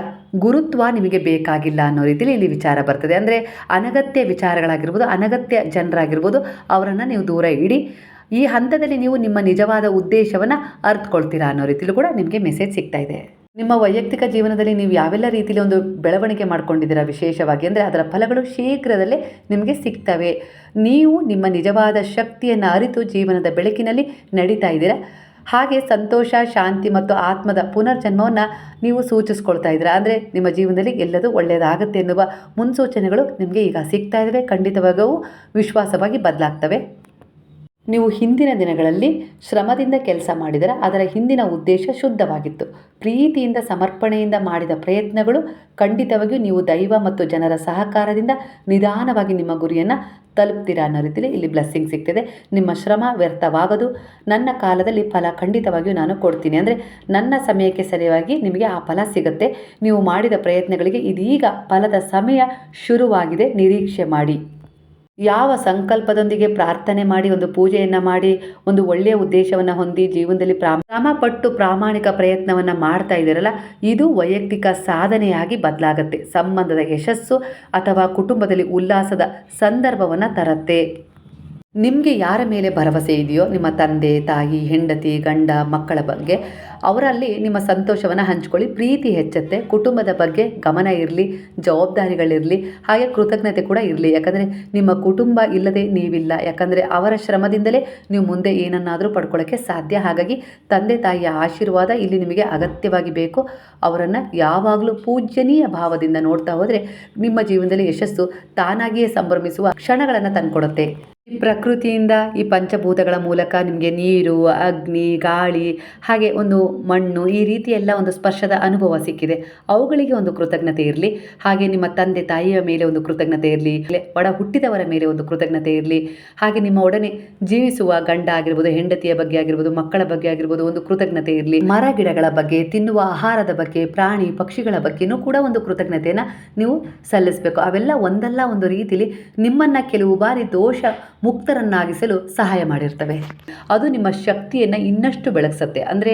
ಗುರುತ್ವ ನಿಮಗೆ ಬೇಕಾಗಿಲ್ಲ ಅನ್ನೋ ರೀತಿಯಲ್ಲಿ ಇಲ್ಲಿ ವಿಚಾರ ಬರ್ತದೆ. ಅಂದರೆ ಅನಗತ್ಯ ವಿಚಾರಗಳಾಗಿರ್ಬೋದು, ಅನಗತ್ಯ ಜನರಾಗಿರ್ಬೋದು, ಅವರನ್ನು ನೀವು ದೂರ ಇಡಿ. ಈ ಹಂತದಲ್ಲಿ ನೀವು ನಿಮ್ಮ ನಿಜವಾದ ಉದ್ದೇಶವನ್ನು ಅರ್ಥಕೊಳ್ತೀರಾ ಅನ್ನೋ ರೀತಿಲೂ ಕೂಡ ನಿಮಗೆ ಮೆಸೇಜ್ ಸಿಗ್ತಾ ಇದೆ. ನಿಮ್ಮ ವೈಯಕ್ತಿಕ ಜೀವನದಲ್ಲಿ ನೀವು ಯಾವೆಲ್ಲ ರೀತಿಯಲ್ಲಿ ಒಂದು ಬೆಳವಣಿಗೆ ಮಾಡ್ಕೊಂಡಿದ್ದೀರಾ ವಿಶೇಷವಾಗಿ ಅಂದರೆ ಅದರ ಫಲಗಳು ಶೀಘ್ರದಲ್ಲೇ ನಿಮಗೆ ಸಿಗ್ತವೆ. ನೀವು ನಿಮ್ಮ ನಿಜವಾದ ಶಕ್ತಿಯನ್ನು ಅರಿತು ಜೀವನದ ಬೆಳಕಿನಲ್ಲಿ ನಡೀತಾ ಇದ್ದೀರಾ. ಹಾಗೆ ಸಂತೋಷ, ಶಾಂತಿ ಮತ್ತು ಆತ್ಮದ ಪುನರ್ಜನ್ಮವನ್ನು ನೀವು ಸೂಚಿಸ್ಕೊಳ್ತಾ ಇದ್ದೀರಾ. ಅಂದರೆ ನಿಮ್ಮ ಜೀವನದಲ್ಲಿ ಎಲ್ಲದೂ ಒಳ್ಳೆಯದಾಗುತ್ತೆ ಎನ್ನುವ ಮುನ್ಸೂಚನೆಗಳು ನಿಮಗೆ ಈಗ ಸಿಗ್ತಾ ಇದ್ದಾವೆ ಖಂಡಿತವಾಗೂ ವಿಶ್ವಾಸವಾಗಿ ಬದಲಾಗ್ತವೆ. ನೀವು ಹಿಂದಿನ ದಿನಗಳಲ್ಲಿ ಶ್ರಮದಿಂದ ಕೆಲಸ ಮಾಡಿದರೆ ಅದರ ಹಿಂದಿನ ಉದ್ದೇಶ ಶುದ್ಧವಾಗಿತ್ತು. ಪ್ರೀತಿಯಿಂದ, ಸಮರ್ಪಣೆಯಿಂದ ಮಾಡಿದ ಪ್ರಯತ್ನಗಳು ಖಂಡಿತವಾಗಿಯೂ ನೀವು ದೈವ ಮತ್ತು ಜನರ ಸಹಕಾರದಿಂದ ನಿಧಾನವಾಗಿ ನಿಮ್ಮ ಗುರಿಯನ್ನು ತಲುಪ್ತೀರಾ ಅನ್ನೋ ರೀತಿಯಲ್ಲಿ ಇಲ್ಲಿ ಬ್ಲೆಸ್ಸಿಂಗ್ ಸಿಗ್ತದೆ. ನಿಮ್ಮ ಶ್ರಮ ವ್ಯರ್ಥವಾಗದು. ನನ್ನ ಕಾಲದಲ್ಲಿ ಫಲ ಖಂಡಿತವಾಗಿಯೂ ನಾನು ಕೊಡ್ತೀನಿ. ಅಂದರೆ ನನ್ನ ಸಮಯಕ್ಕೆ ಸರಿಯಾಗಿ ನಿಮಗೆ ಆ ಫಲ ಸಿಗುತ್ತೆ. ನೀವು ಮಾಡಿದ ಪ್ರಯತ್ನಗಳಿಗೆ ಇದೀಗ ಫಲದ ಸಮಯ ಶುರುವಾಗಿದೆ. ನಿರೀಕ್ಷೆ ಮಾಡಿ. ಯಾವ ಸಂಕಲ್ಪದೊಂದಿಗೆ ಪ್ರಾರ್ಥನೆ ಮಾಡಿ, ಒಂದು ಪೂಜೆಯನ್ನು ಮಾಡಿ, ಒಂದು ಒಳ್ಳೆಯ ಉದ್ದೇಶವನ್ನು ಹೊಂದಿ ಜೀವನದಲ್ಲಿ ಪ್ರಾ ಶ್ರಮಪಟ್ಟು ಪ್ರಾಮಾಣಿಕ ಪ್ರಯತ್ನವನ್ನು ಮಾಡ್ತಾ ಇದ್ದೀರಲ್ಲ, ಇದು ವೈಯಕ್ತಿಕ ಸಾಧನೆಯಾಗಿ ಬದಲಾಗತ್ತೆ. ಸಂಬಂಧದ ಯಶಸ್ಸು ಅಥವಾ ಕುಟುಂಬದಲ್ಲಿ ಉಲ್ಲಾಸದ ಸಂದರ್ಭವನ್ನು ತರತ್ತೆ. ನಿಮಗೆ ಯಾರ ಮೇಲೆ ಭರವಸೆ ಇದೆಯೋ, ನಿಮ್ಮ ತಂದೆ, ತಾಯಿ, ಹೆಂಡತಿ, ಗಂಡ, ಮಕ್ಕಳ ಬಗ್ಗೆ, ಅವರಲ್ಲಿ ನಿಮ್ಮ ಸಂತೋಷವನ್ನು ಹಂಚ್ಕೊಳ್ಳಿ, ಪ್ರೀತಿ ಹೆಚ್ಚುತ್ತೆ, ಕುಟುಂಬದ ಬಗ್ಗೆ ಗಮನ ಇರಲಿ, ಜವಾಬ್ದಾರಿಗಳಿರಲಿ, ಹಾಗೆ ಕೃತಜ್ಞತೆ ಕೂಡ ಇರಲಿ. ಯಾಕಂದರೆ ನಿಮ್ಮ ಕುಟುಂಬ ಇಲ್ಲದೆ ನೀವಿಲ್ಲ. ಯಾಕಂದರೆ ಅವರ ಶ್ರಮದಿಂದಲೇ ನೀವು ಮುಂದೆ ಏನನ್ನಾದರೂ ಪಡ್ಕೊಳ್ಳೋಕ್ಕೆ ಸಾಧ್ಯ. ಹಾಗಾಗಿ ತಂದೆ, ತಾಯಿಯ ಆಶೀರ್ವಾದ ಇಲ್ಲಿ ನಿಮಗೆ ಅಗತ್ಯವಾಗಿ ಬೇಕು. ಅವರನ್ನು ಯಾವಾಗಲೂ ಪೂಜ್ಯನೀಯ ಭಾವದಿಂದ ನೋಡ್ತಾ ಹೋದರೆ ನಿಮ್ಮ ಜೀವನದಲ್ಲಿ ಯಶಸ್ಸು ತಾನಾಗಿಯೇ ಸಂಭ್ರಮಿಸುವ ಕ್ಷಣಗಳನ್ನು ತಂದುಕೊಡುತ್ತೆ. ಈ ಪ್ರಕೃತಿಯಿಂದ ಈ ಪಂಚಭೂತಗಳ ಮೂಲಕ ನಿಮಗೆ ನೀರು, ಅಗ್ನಿ, ಗಾಳಿ, ಹಾಗೆ ಒಂದು ಮಣ್ಣು, ಈ ರೀತಿ ಎಲ್ಲ ಒಂದು ಸ್ಪರ್ಶದ ಅನುಭವ ಸಿಕ್ಕಿದೆ. ಅವುಗಳಿಗೆ ಒಂದು ಕೃತಜ್ಞತೆ ಇರಲಿ. ಹಾಗೆ ನಿಮ್ಮ ತಂದೆ, ತಾಯಿಯ ಮೇಲೆ ಒಂದು ಕೃತಜ್ಞತೆ ಇರಲಿ. ಒಡ ಹುಟ್ಟಿದವರ ಮೇಲೆ ಒಂದು ಕೃತಜ್ಞತೆ ಇರಲಿ. ಹಾಗೆ ನಿಮ್ಮ ಒಡನೆ ಜೀವಿಸುವ ಗಂಡ ಆಗಿರ್ಬೋದು, ಹೆಂಡತಿಯ ಬಗ್ಗೆ ಆಗಿರ್ಬೋದು, ಮಕ್ಕಳ ಬಗ್ಗೆ ಆಗಿರ್ಬೋದು ಒಂದು ಕೃತಜ್ಞತೆ ಇರಲಿ. ಮರ ಗಿಡಗಳ ಬಗ್ಗೆ, ತಿನ್ನುವ ಆಹಾರದ ಬಗ್ಗೆ, ಪ್ರಾಣಿ, ಪಕ್ಷಿಗಳ ಬಗ್ಗೆನೂ ಕೂಡ ಒಂದು ಕೃತಜ್ಞತೆಯನ್ನು ನೀವು ಸಲ್ಲಿಸಬೇಕು. ಅವೆಲ್ಲ ಒಂದಲ್ಲ ಒಂದು ರೀತಿಲಿ ನಿಮ್ಮನ್ನು ಕೆಲವು ಬಾರಿ ದೋಷ ಮುಕ್ತರನ್ನಾಗಿಸಲು ಸಹಾಯ ಮಾಡಿರ್ತವೆ. ಅದು ನಿಮ್ಮ ಶಕ್ತಿಯನ್ನು ಇನ್ನಷ್ಟು ಬೆಳಗಿಸುತ್ತೆ ಅಂದರೆ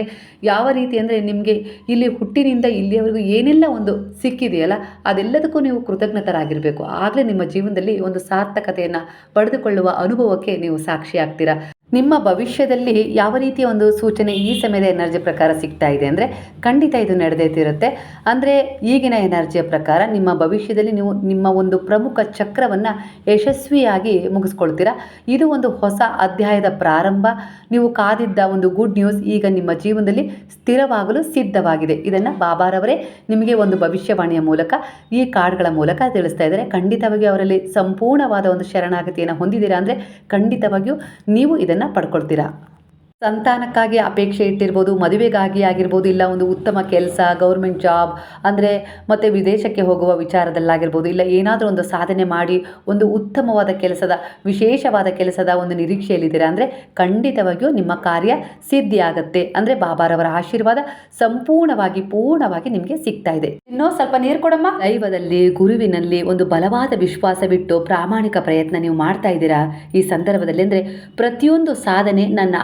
ಯಾವ ರೀತಿ ಅಂದರೆ ನಿಮಗೆ ಇಲ್ಲಿ ಹುಟ್ಟಿನಿಂದ ಇಲ್ಲಿಯವರೆಗೂ ಏನೆಲ್ಲ ಒಂದು ಸಿಕ್ಕಿದೆಯಲ್ಲ, ಅದೆಲ್ಲದಕ್ಕೂ ನೀವು ಕೃತಜ್ಞತರಾಗಿರಬೇಕು. ಆಗಲೇ ನಿಮ್ಮ ಜೀವನದಲ್ಲಿ ಒಂದು ಸಾರ್ಥಕತೆಯನ್ನು ಪಡೆದುಕೊಳ್ಳುವ ಅನುಭವಕ್ಕೆ ನೀವು ಸಾಕ್ಷಿಯಾಗ್ತೀರಾ? ನಿಮ್ಮ ಭವಿಷ್ಯದಲ್ಲಿ ಯಾವ ರೀತಿಯ ಒಂದು ಸೂಚನೆ ಈ ಸಮಯದ ಎನರ್ಜಿ ಪ್ರಕಾರ ಸಿಗ್ತಾ ಇದೆ ಅಂದರೆ ಖಂಡಿತ ಇದು ನಡೆದೇತಿರುತ್ತೆ ಅಂದರೆ ಈಗಿನ ಎನರ್ಜಿಯ ಪ್ರಕಾರ ನಿಮ್ಮ ಭವಿಷ್ಯದಲ್ಲಿ ನೀವು ನಿಮ್ಮ ಒಂದು ಪ್ರಮುಖ ಚಕ್ರವನ್ನು ಯಶಸ್ವಿಯಾಗಿ ಮುಗಿಸ್ಕೊಳ್ತೀರಾ? ಇದು ಒಂದು ಹೊಸ ಅಧ್ಯಾಯದ ಪ್ರಾರಂಭ. ನೀವು ಕಾದಿದ್ದ ಒಂದು ಗುಡ್ ನ್ಯೂಸ್ ಈಗ ನಿಮ್ಮ ಜೀವನದಲ್ಲಿ ಸ್ಥಿರವಾಗಲು ಸಿದ್ಧವಾಗಿದೆ. ಇದನ್ನು ಬಾಬಾರವರೇ ನಿಮಗೆ ಒಂದು ಭವಿಷ್ಯವಾಣಿಯ ಮೂಲಕ, ಈ ಕಾರ್ಡ್ಗಳ ಮೂಲಕ ತಿಳಿಸ್ತಾ ಇದ್ದಾರೆ. ಖಂಡಿತವಾಗಿ ಅವರಲ್ಲಿ ಸಂಪೂರ್ಣವಾದ ಒಂದು ಶರಣಾಗತಿಯನ್ನು ಹೊಂದಿದ್ದೀರಾ ಅಂದರೆ ಖಂಡಿತವಾಗಿಯೂ ನೀವು ಇದನ್ನು ಪಡ್ಕೊಳ್ತೀರಾ? ಸಂತಾನಕ್ಕಾಗಿ ಅಪೇಕ್ಷೆ ಇಟ್ಟಿರ್ಬೋದು, ಮದುವೆಗಾಗಿ ಆಗಿರ್ಬೋದು, ಇಲ್ಲ ಒಂದು ಉತ್ತಮ ಕೆಲಸ ಗೌರ್ಮೆಂಟ್ ಜಾಬ್ ಅಂದರೆ ಮತ್ತು ವಿದೇಶಕ್ಕೆ ಹೋಗುವ ವಿಚಾರದಲ್ಲಾಗಿರ್ಬೋದು, ಇಲ್ಲ ಏನಾದರೂ ಒಂದು ಸಾಧನೆ ಮಾಡಿ ಒಂದು ಉತ್ತಮವಾದ ಕೆಲಸದ, ವಿಶೇಷವಾದ ಕೆಲಸದ ಒಂದು ನಿರೀಕ್ಷೆಯಲ್ಲಿದ್ದೀರಾ ಅಂದರೆ ಖಂಡಿತವಾಗಿಯೂ ನಿಮ್ಮ ಕಾರ್ಯ ಸಿದ್ಧಿಯಾಗತ್ತೆ. ಅಂದರೆ ಬಾಬಾರವರ ಆಶೀರ್ವಾದ ಸಂಪೂರ್ಣವಾಗಿ, ಪೂರ್ಣವಾಗಿ ನಿಮಗೆ ಸಿಗ್ತಾ ಇದೆ. ಇನ್ನೂ ಸ್ವಲ್ಪ ನೀರು ಕೊಡಮ್ಮ. ದೈವದಲ್ಲಿ, ಗುರುವಿನಲ್ಲಿ ಒಂದು ಬಲವಾದ ವಿಶ್ವಾಸವಿಟ್ಟು ಪ್ರಾಮಾಣಿಕ ಪ್ರಯತ್ನ ನೀವು ಮಾಡ್ತಾ ಇದ್ದೀರಾ? ಈ ಸಂದರ್ಭದಲ್ಲಿ ಅಂದರೆ ಪ್ರತಿಯೊಂದು ಸಾಧನೆ ನನ್ನ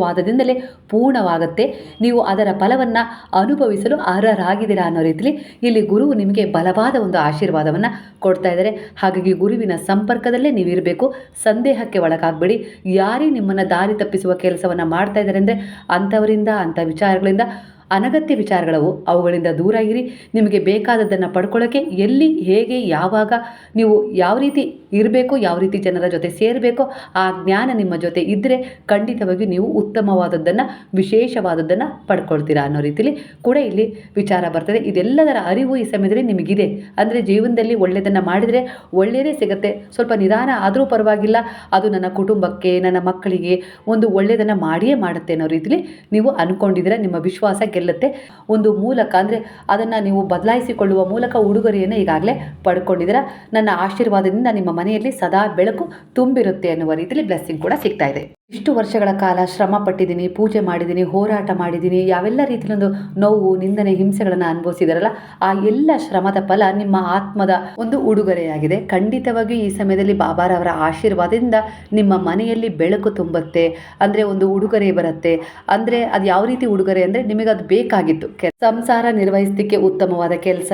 ಆಶೀರ್ವಾದದಿಂದಲೇ ಪೂರ್ಣವಾಗುತ್ತೆ. ನೀವು ಅದರ ಫಲವನ್ನು ಅನುಭವಿಸಲು ಅರ್ಹರಾಗಿದ್ದೀರಾ ಅನ್ನೋ ರೀತಿಯಲ್ಲಿ ಇಲ್ಲಿ ಗುರು ನಿಮಗೆ ಬಲವಾದ ಒಂದು ಆಶೀರ್ವಾದವನ್ನು ಕೊಡ್ತಾ ಇದ್ದಾರೆ. ಹಾಗಾಗಿ ಗುರುವಿನ ಸಂಪರ್ಕದಲ್ಲೇ ನೀವಿರಬೇಕು. ಸಂದೇಹಕ್ಕೆ ಒಳಗಾಗಬೇಡಿ. ಯಾರೇ ನಿಮ್ಮನ್ನು ದಾರಿ ತಪ್ಪಿಸುವ ಕೆಲಸವನ್ನು ಮಾಡ್ತಾ ಇದ್ದಾರೆ ಅಂದರೆ ಅಂಥವರಿಂದ, ಅಂಥ ವಿಚಾರಗಳಿಂದ ಅನಗತ್ಯ ವಿಚಾರಗಳವು ಅವುಗಳಿಂದ ದೂರ ಇರಿ. ನಿಮಗೆ ಬೇಕಾದದ್ದನ್ನು ಪಡ್ಕೊಳ್ಳೋಕ್ಕೆ ಎಲ್ಲಿ, ಹೇಗೆ, ಯಾವಾಗ ನೀವು ಯಾವ ರೀತಿ ಇರಬೇಕು, ಯಾವ ರೀತಿ ಜನರ ಜೊತೆ ಸೇರಬೇಕೋ, ಆ ಜ್ಞಾನ ನಿಮ್ಮ ಜೊತೆ ಇದ್ದರೆ ಖಂಡಿತವಾಗಿ ನೀವು ಉತ್ತಮವಾದದ್ದನ್ನು, ವಿಶೇಷವಾದದ್ದನ್ನು ಪಡ್ಕೊಳ್ತೀರಾ ಅನ್ನೋ ರೀತಿಯಲ್ಲಿ ಕೂಡ ಇಲ್ಲಿ ವಿಚಾರ ಬರ್ತದೆ. ಇದೆಲ್ಲದರ ಅರಿವು ಈ ಸಮಯದಲ್ಲಿ ನಿಮಗಿದೆ. ಅಂದರೆ ಜೀವನದಲ್ಲಿ ಒಳ್ಳೆಯದನ್ನು ಮಾಡಿದರೆ ಒಳ್ಳೆಯದೇ ಸಿಗುತ್ತೆ. ಸ್ವಲ್ಪ ನಿಧಾನ ಆದರೂ ಪರವಾಗಿಲ್ಲ. ಅದು ನನ್ನ ಕುಟುಂಬಕ್ಕೆ, ನನ್ನ ಮಕ್ಕಳಿಗೆ ಒಂದು ಒಳ್ಳೆಯದನ್ನು ಮಾಡಿಯೇ ಮಾಡುತ್ತೆ ಅನ್ನೋ ರೀತಿಯಲ್ಲಿ ನೀವು ಅಂದ್ಕೊಂಡಿದ್ದೀರ ನಿಮ್ಮ ವಿಶ್ವಾಸ ಗೆಲ್ಲುತ್ತೆ ಒಂದು ಮೂಲಕ ಅಂದರೆ ಅದನ್ನು ನೀವು ಬದಲಾಯಿಸಿಕೊಳ್ಳುವ ಮೂಲಕ ಉಡುಗೊರೆಯನ್ನು ಈಗಾಗಲೇ ಪಡ್ಕೊಂಡಿದ್ದೀರ. ನನ್ನ ಆಶೀರ್ವಾದದಿಂದ ನಿಮ್ಮ ಮನೆಯಲ್ಲಿ ಸದಾ ಬೆಳಕು ತುಂಬಿರುತ್ತೆ ಅನ್ನುವ ರೀತಿಯಲ್ಲಿ ಬ್ಲೆಸ್ಸಿಂಗ್ ಕೂಡ ಸಿಗ್ತಾ ಇದೆ. ಇಷ್ಟು ವರ್ಷಗಳ ಕಾಲ ಶ್ರಮ ಪಟ್ಟಿದ್ದೀನಿ, ಪೂಜೆ ಮಾಡಿದ್ದೀನಿ, ಹೋರಾಟ ಮಾಡಿದ್ದೀನಿ. ಯಾವೆಲ್ಲ ರೀತಿಯೊಂದು ನೋವು, ನಿಂದನೆ, ಹಿಂಸೆಗಳನ್ನು ಅನುಭವಿಸಿದಾರಲ್ಲ, ಆ ಎಲ್ಲ ಶ್ರಮದ ಫಲ ನಿಮ್ಮ ಆತ್ಮದ ಒಂದು ಉಡುಗೊರೆಯಾಗಿದೆ. ಖಂಡಿತವಾಗಿ ಈ ಸಮಯದಲ್ಲಿ ಬಾಬಾರವರ ಆಶೀರ್ವಾದದಿಂದ ನಿಮ್ಮ ಮನೆಯಲ್ಲಿ ಬೆಳಕು ತುಂಬುತ್ತೆ, ಅಂದರೆ ಒಂದು ಉಡುಗೊರೆ ಬರುತ್ತೆ. ಅಂದರೆ ಅದು ಯಾವ ರೀತಿ ಉಡುಗೊರೆ ಅಂದರೆ ನಿಮಗೆ ಅದು ಬೇಕಾಗಿತ್ತು. ಸಂಸಾರ ನಿರ್ವಹಿಸಲಿಕ್ಕೆ ಉತ್ತಮವಾದ ಕೆಲಸ,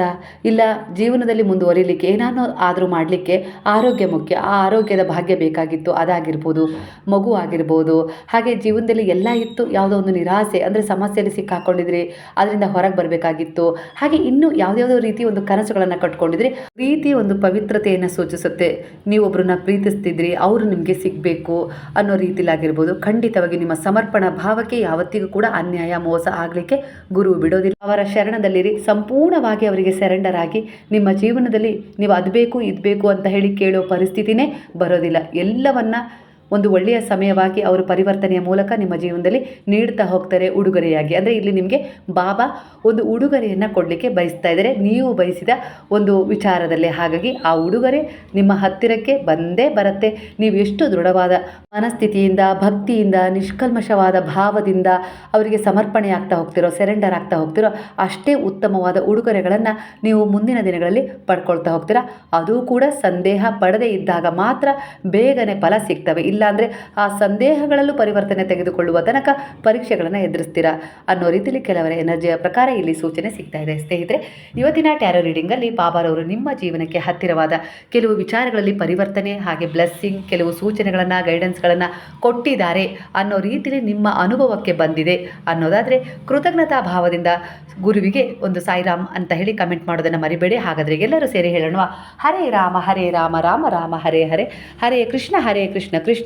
ಇಲ್ಲ ಜೀವನದಲ್ಲಿ ಮುಂದುವರಿಲಿಕ್ಕೆ, ಏನಾನೋ ಆದರೂ ಮಾಡಲಿಕ್ಕೆ ಆರೋಗ್ಯ ಮುಖ್ಯ, ಆ ಆರೋಗ್ಯದ ಭಾಗ್ಯ ಬೇಕಾಗಿತ್ತು, ಅದಾಗಿರ್ಬೋದು. ಮಗು ಆಗಿರ್ಬೋದು ಹಾಗೆ ಜೀವನದಲ್ಲಿ ಎಲ್ಲ ಇತ್ತು, ಯಾವುದೋ ಒಂದು ನಿರಾಸೆ ಅಂದರೆ ಸಮಸ್ಯೆಯಲ್ಲಿ ಸಿಕ್ಕಾಕೊಂಡಿದ್ರಿ, ಅದರಿಂದ ಹೊರಗೆ ಬರಬೇಕಾಗಿತ್ತು. ಹಾಗೆ ಇನ್ನೂ ಯಾವುದ್ಯಾವುದೋ ರೀತಿ ಒಂದು ಕನಸುಗಳನ್ನು ಕಟ್ಕೊಂಡಿದ್ರಿ ಪ್ರೀತಿ ಒಂದು ಪವಿತ್ರತೆಯನ್ನು ಸೂಚಿಸುತ್ತೆ. ನೀವೊಬ್ಬರನ್ನ ಪ್ರೀತಿಸ್ತಿದ್ರಿ, ಅವರು ನಿಮಗೆ ಸಿಗಬೇಕು ಅನ್ನೋ ರೀತಿಲಾಗಿರ್ಬೋದು. ಖಂಡಿತವಾಗಿ ನಿಮ್ಮ ಸಮರ್ಪಣಾ ಭಾವಕ್ಕೆ ಯಾವತ್ತಿಗೂ ಕೂಡ ಅನ್ಯಾಯ, ಮೋಸ ಆಗಲಿಕ್ಕೆ ಗುರು ಬಿಡೋದಿಲ್ಲ. ಅವರ ಶರಣದಲ್ಲಿರಿ, ಸಂಪೂರ್ಣವಾಗಿ ಅವರಿಗೆ ಸೆರೆಂಡರ್ ಆಗಿ ನಿಮ್ಮ ಜೀವನದಲ್ಲಿ ನೀವು ಅದು ಬೇಕು ಇದು ಬೇಕು ಅಂತ ಹೇಳಿ ಕೇಳೋ ಪರಿಸ್ಥಿತಿನೇ ಬರೋದಿಲ್ಲ. ಎಲ್ಲವನ್ನ ಒಂದು ಒಳ್ಳೆಯ ಸಮಯವಾಗಿ ಅವರು ಪರಿವರ್ತನೆಯ ಮೂಲಕ ನಿಮ್ಮ ಜೀವನದಲ್ಲಿ ನೀಡ್ತಾ ಹೋಗ್ತಾರೆ ಉಡುಗೊರೆಯಾಗಿ. ಅಂದರೆ ಇಲ್ಲಿ ನಿಮಗೆ ಬಾಬಾ ಒಂದು ಉಡುಗೊರೆಯನ್ನು ಕೊಡಲಿಕ್ಕೆ ಬಯಸ್ತಾ ಇದ್ದಾರೆ. ನೀವು ಬಯಸಿದ ಒಂದು ವಿಚಾರದಲ್ಲಿ. ಹಾಗಾಗಿ ಆ ಉಡುಗೊರೆ ನಿಮ್ಮ ಹತ್ತಿರಕ್ಕೆ ಬಂದೇ ಬರುತ್ತೆ. ನೀವು ಎಷ್ಟು ದೃಢವಾದ ಮನಸ್ಥಿತಿಯಿಂದ, ಭಕ್ತಿಯಿಂದ, ನಿಷ್ಕಲ್ಮಶವಾದ ಭಾವದಿಂದ ಅವರಿಗೆ ಸಮರ್ಪಣೆ ಆಗ್ತಾ ಹೋಗ್ತಿರೋ ಸೆರೆಂಡರ್ ಆಗ್ತಾ ಹೋಗ್ತಿರೋ, ಅಷ್ಟೇ ಉತ್ತಮವಾದ ಉಡುಗೊರೆಗಳನ್ನು ನೀವು ಮುಂದಿನ ದಿನಗಳಲ್ಲಿ ಪಡ್ಕೊಳ್ತಾ ಹೋಗ್ತೀರಾ? ಅದು ಕೂಡ ಸಂದೇಹ ಪಡದೇ ಇದ್ದಾಗ ಮಾತ್ರ ಬೇಗನೆ ಫಲ ಸಿಗ್ತವೆ. ಇಲ್ಲಾಂದರೆ ಆ ಸಂದೇಹಗಳಲ್ಲೂ ಪರಿವರ್ತನೆ ತೆಗೆದುಕೊಳ್ಳುವ ತನಕ ಪರೀಕ್ಷೆಗಳನ್ನು ಎದುರಿಸ್ತೀರಾ ಅನ್ನೋ ರೀತಿಯಲ್ಲಿ ಕೆಲವರ ಎನರ್ಜಿಯ ಪ್ರಕಾರ ಇಲ್ಲಿ ಸೂಚನೆ ಸಿಗ್ತಾ ಇದೆ. ಸ್ನೇಹಿತರೆ, ಇವತ್ತಿನ ಟ್ಯಾರೋ ರೀಡಿಂಗಲ್ಲಿ ಬಾಬಾರವರು ನಿಮ್ಮ ಜೀವನಕ್ಕೆ ಹತ್ತಿರವಾದ ಕೆಲವು ವಿಚಾರಗಳಲ್ಲಿ ಪರಿವರ್ತನೆ ಹಾಗೆ ಬ್ಲೆಸ್ಸಿಂಗ್, ಕೆಲವು ಸೂಚನೆಗಳನ್ನು, ಗೈಡೆನ್ಸ್ಗಳನ್ನು ಕೊಟ್ಟಿದ್ದಾರೆ ಅನ್ನೋ ರೀತಿಯಲ್ಲಿ ನಿಮ್ಮ ಅನುಭವಕ್ಕೆ ಬಂದಿದೆ ಅನ್ನೋದಾದರೆ ಕೃತಜ್ಞತಾ ಭಾವದಿಂದ ಗುರುವಿಗೆ ಒಂದು ಸಾಯಿರಾಮ್ ಅಂತ ಹೇಳಿ ಕಮೆಂಟ್ ಮಾಡೋದನ್ನು ಮರಿಬೇಡಿ. ಹಾಗಾದರೆ ಎಲ್ಲರೂ ಸೇರಿ ಹೇಳೋಣ ಹರೇ ರಾಮ ಹರೇ ರಾಮ ರಾಮ ರಾಮ, ಹರೇ ಹರೇ. ಹರೇ ಕೃಷ್ಣ ಹರೇ ಕೃಷ್ಣ.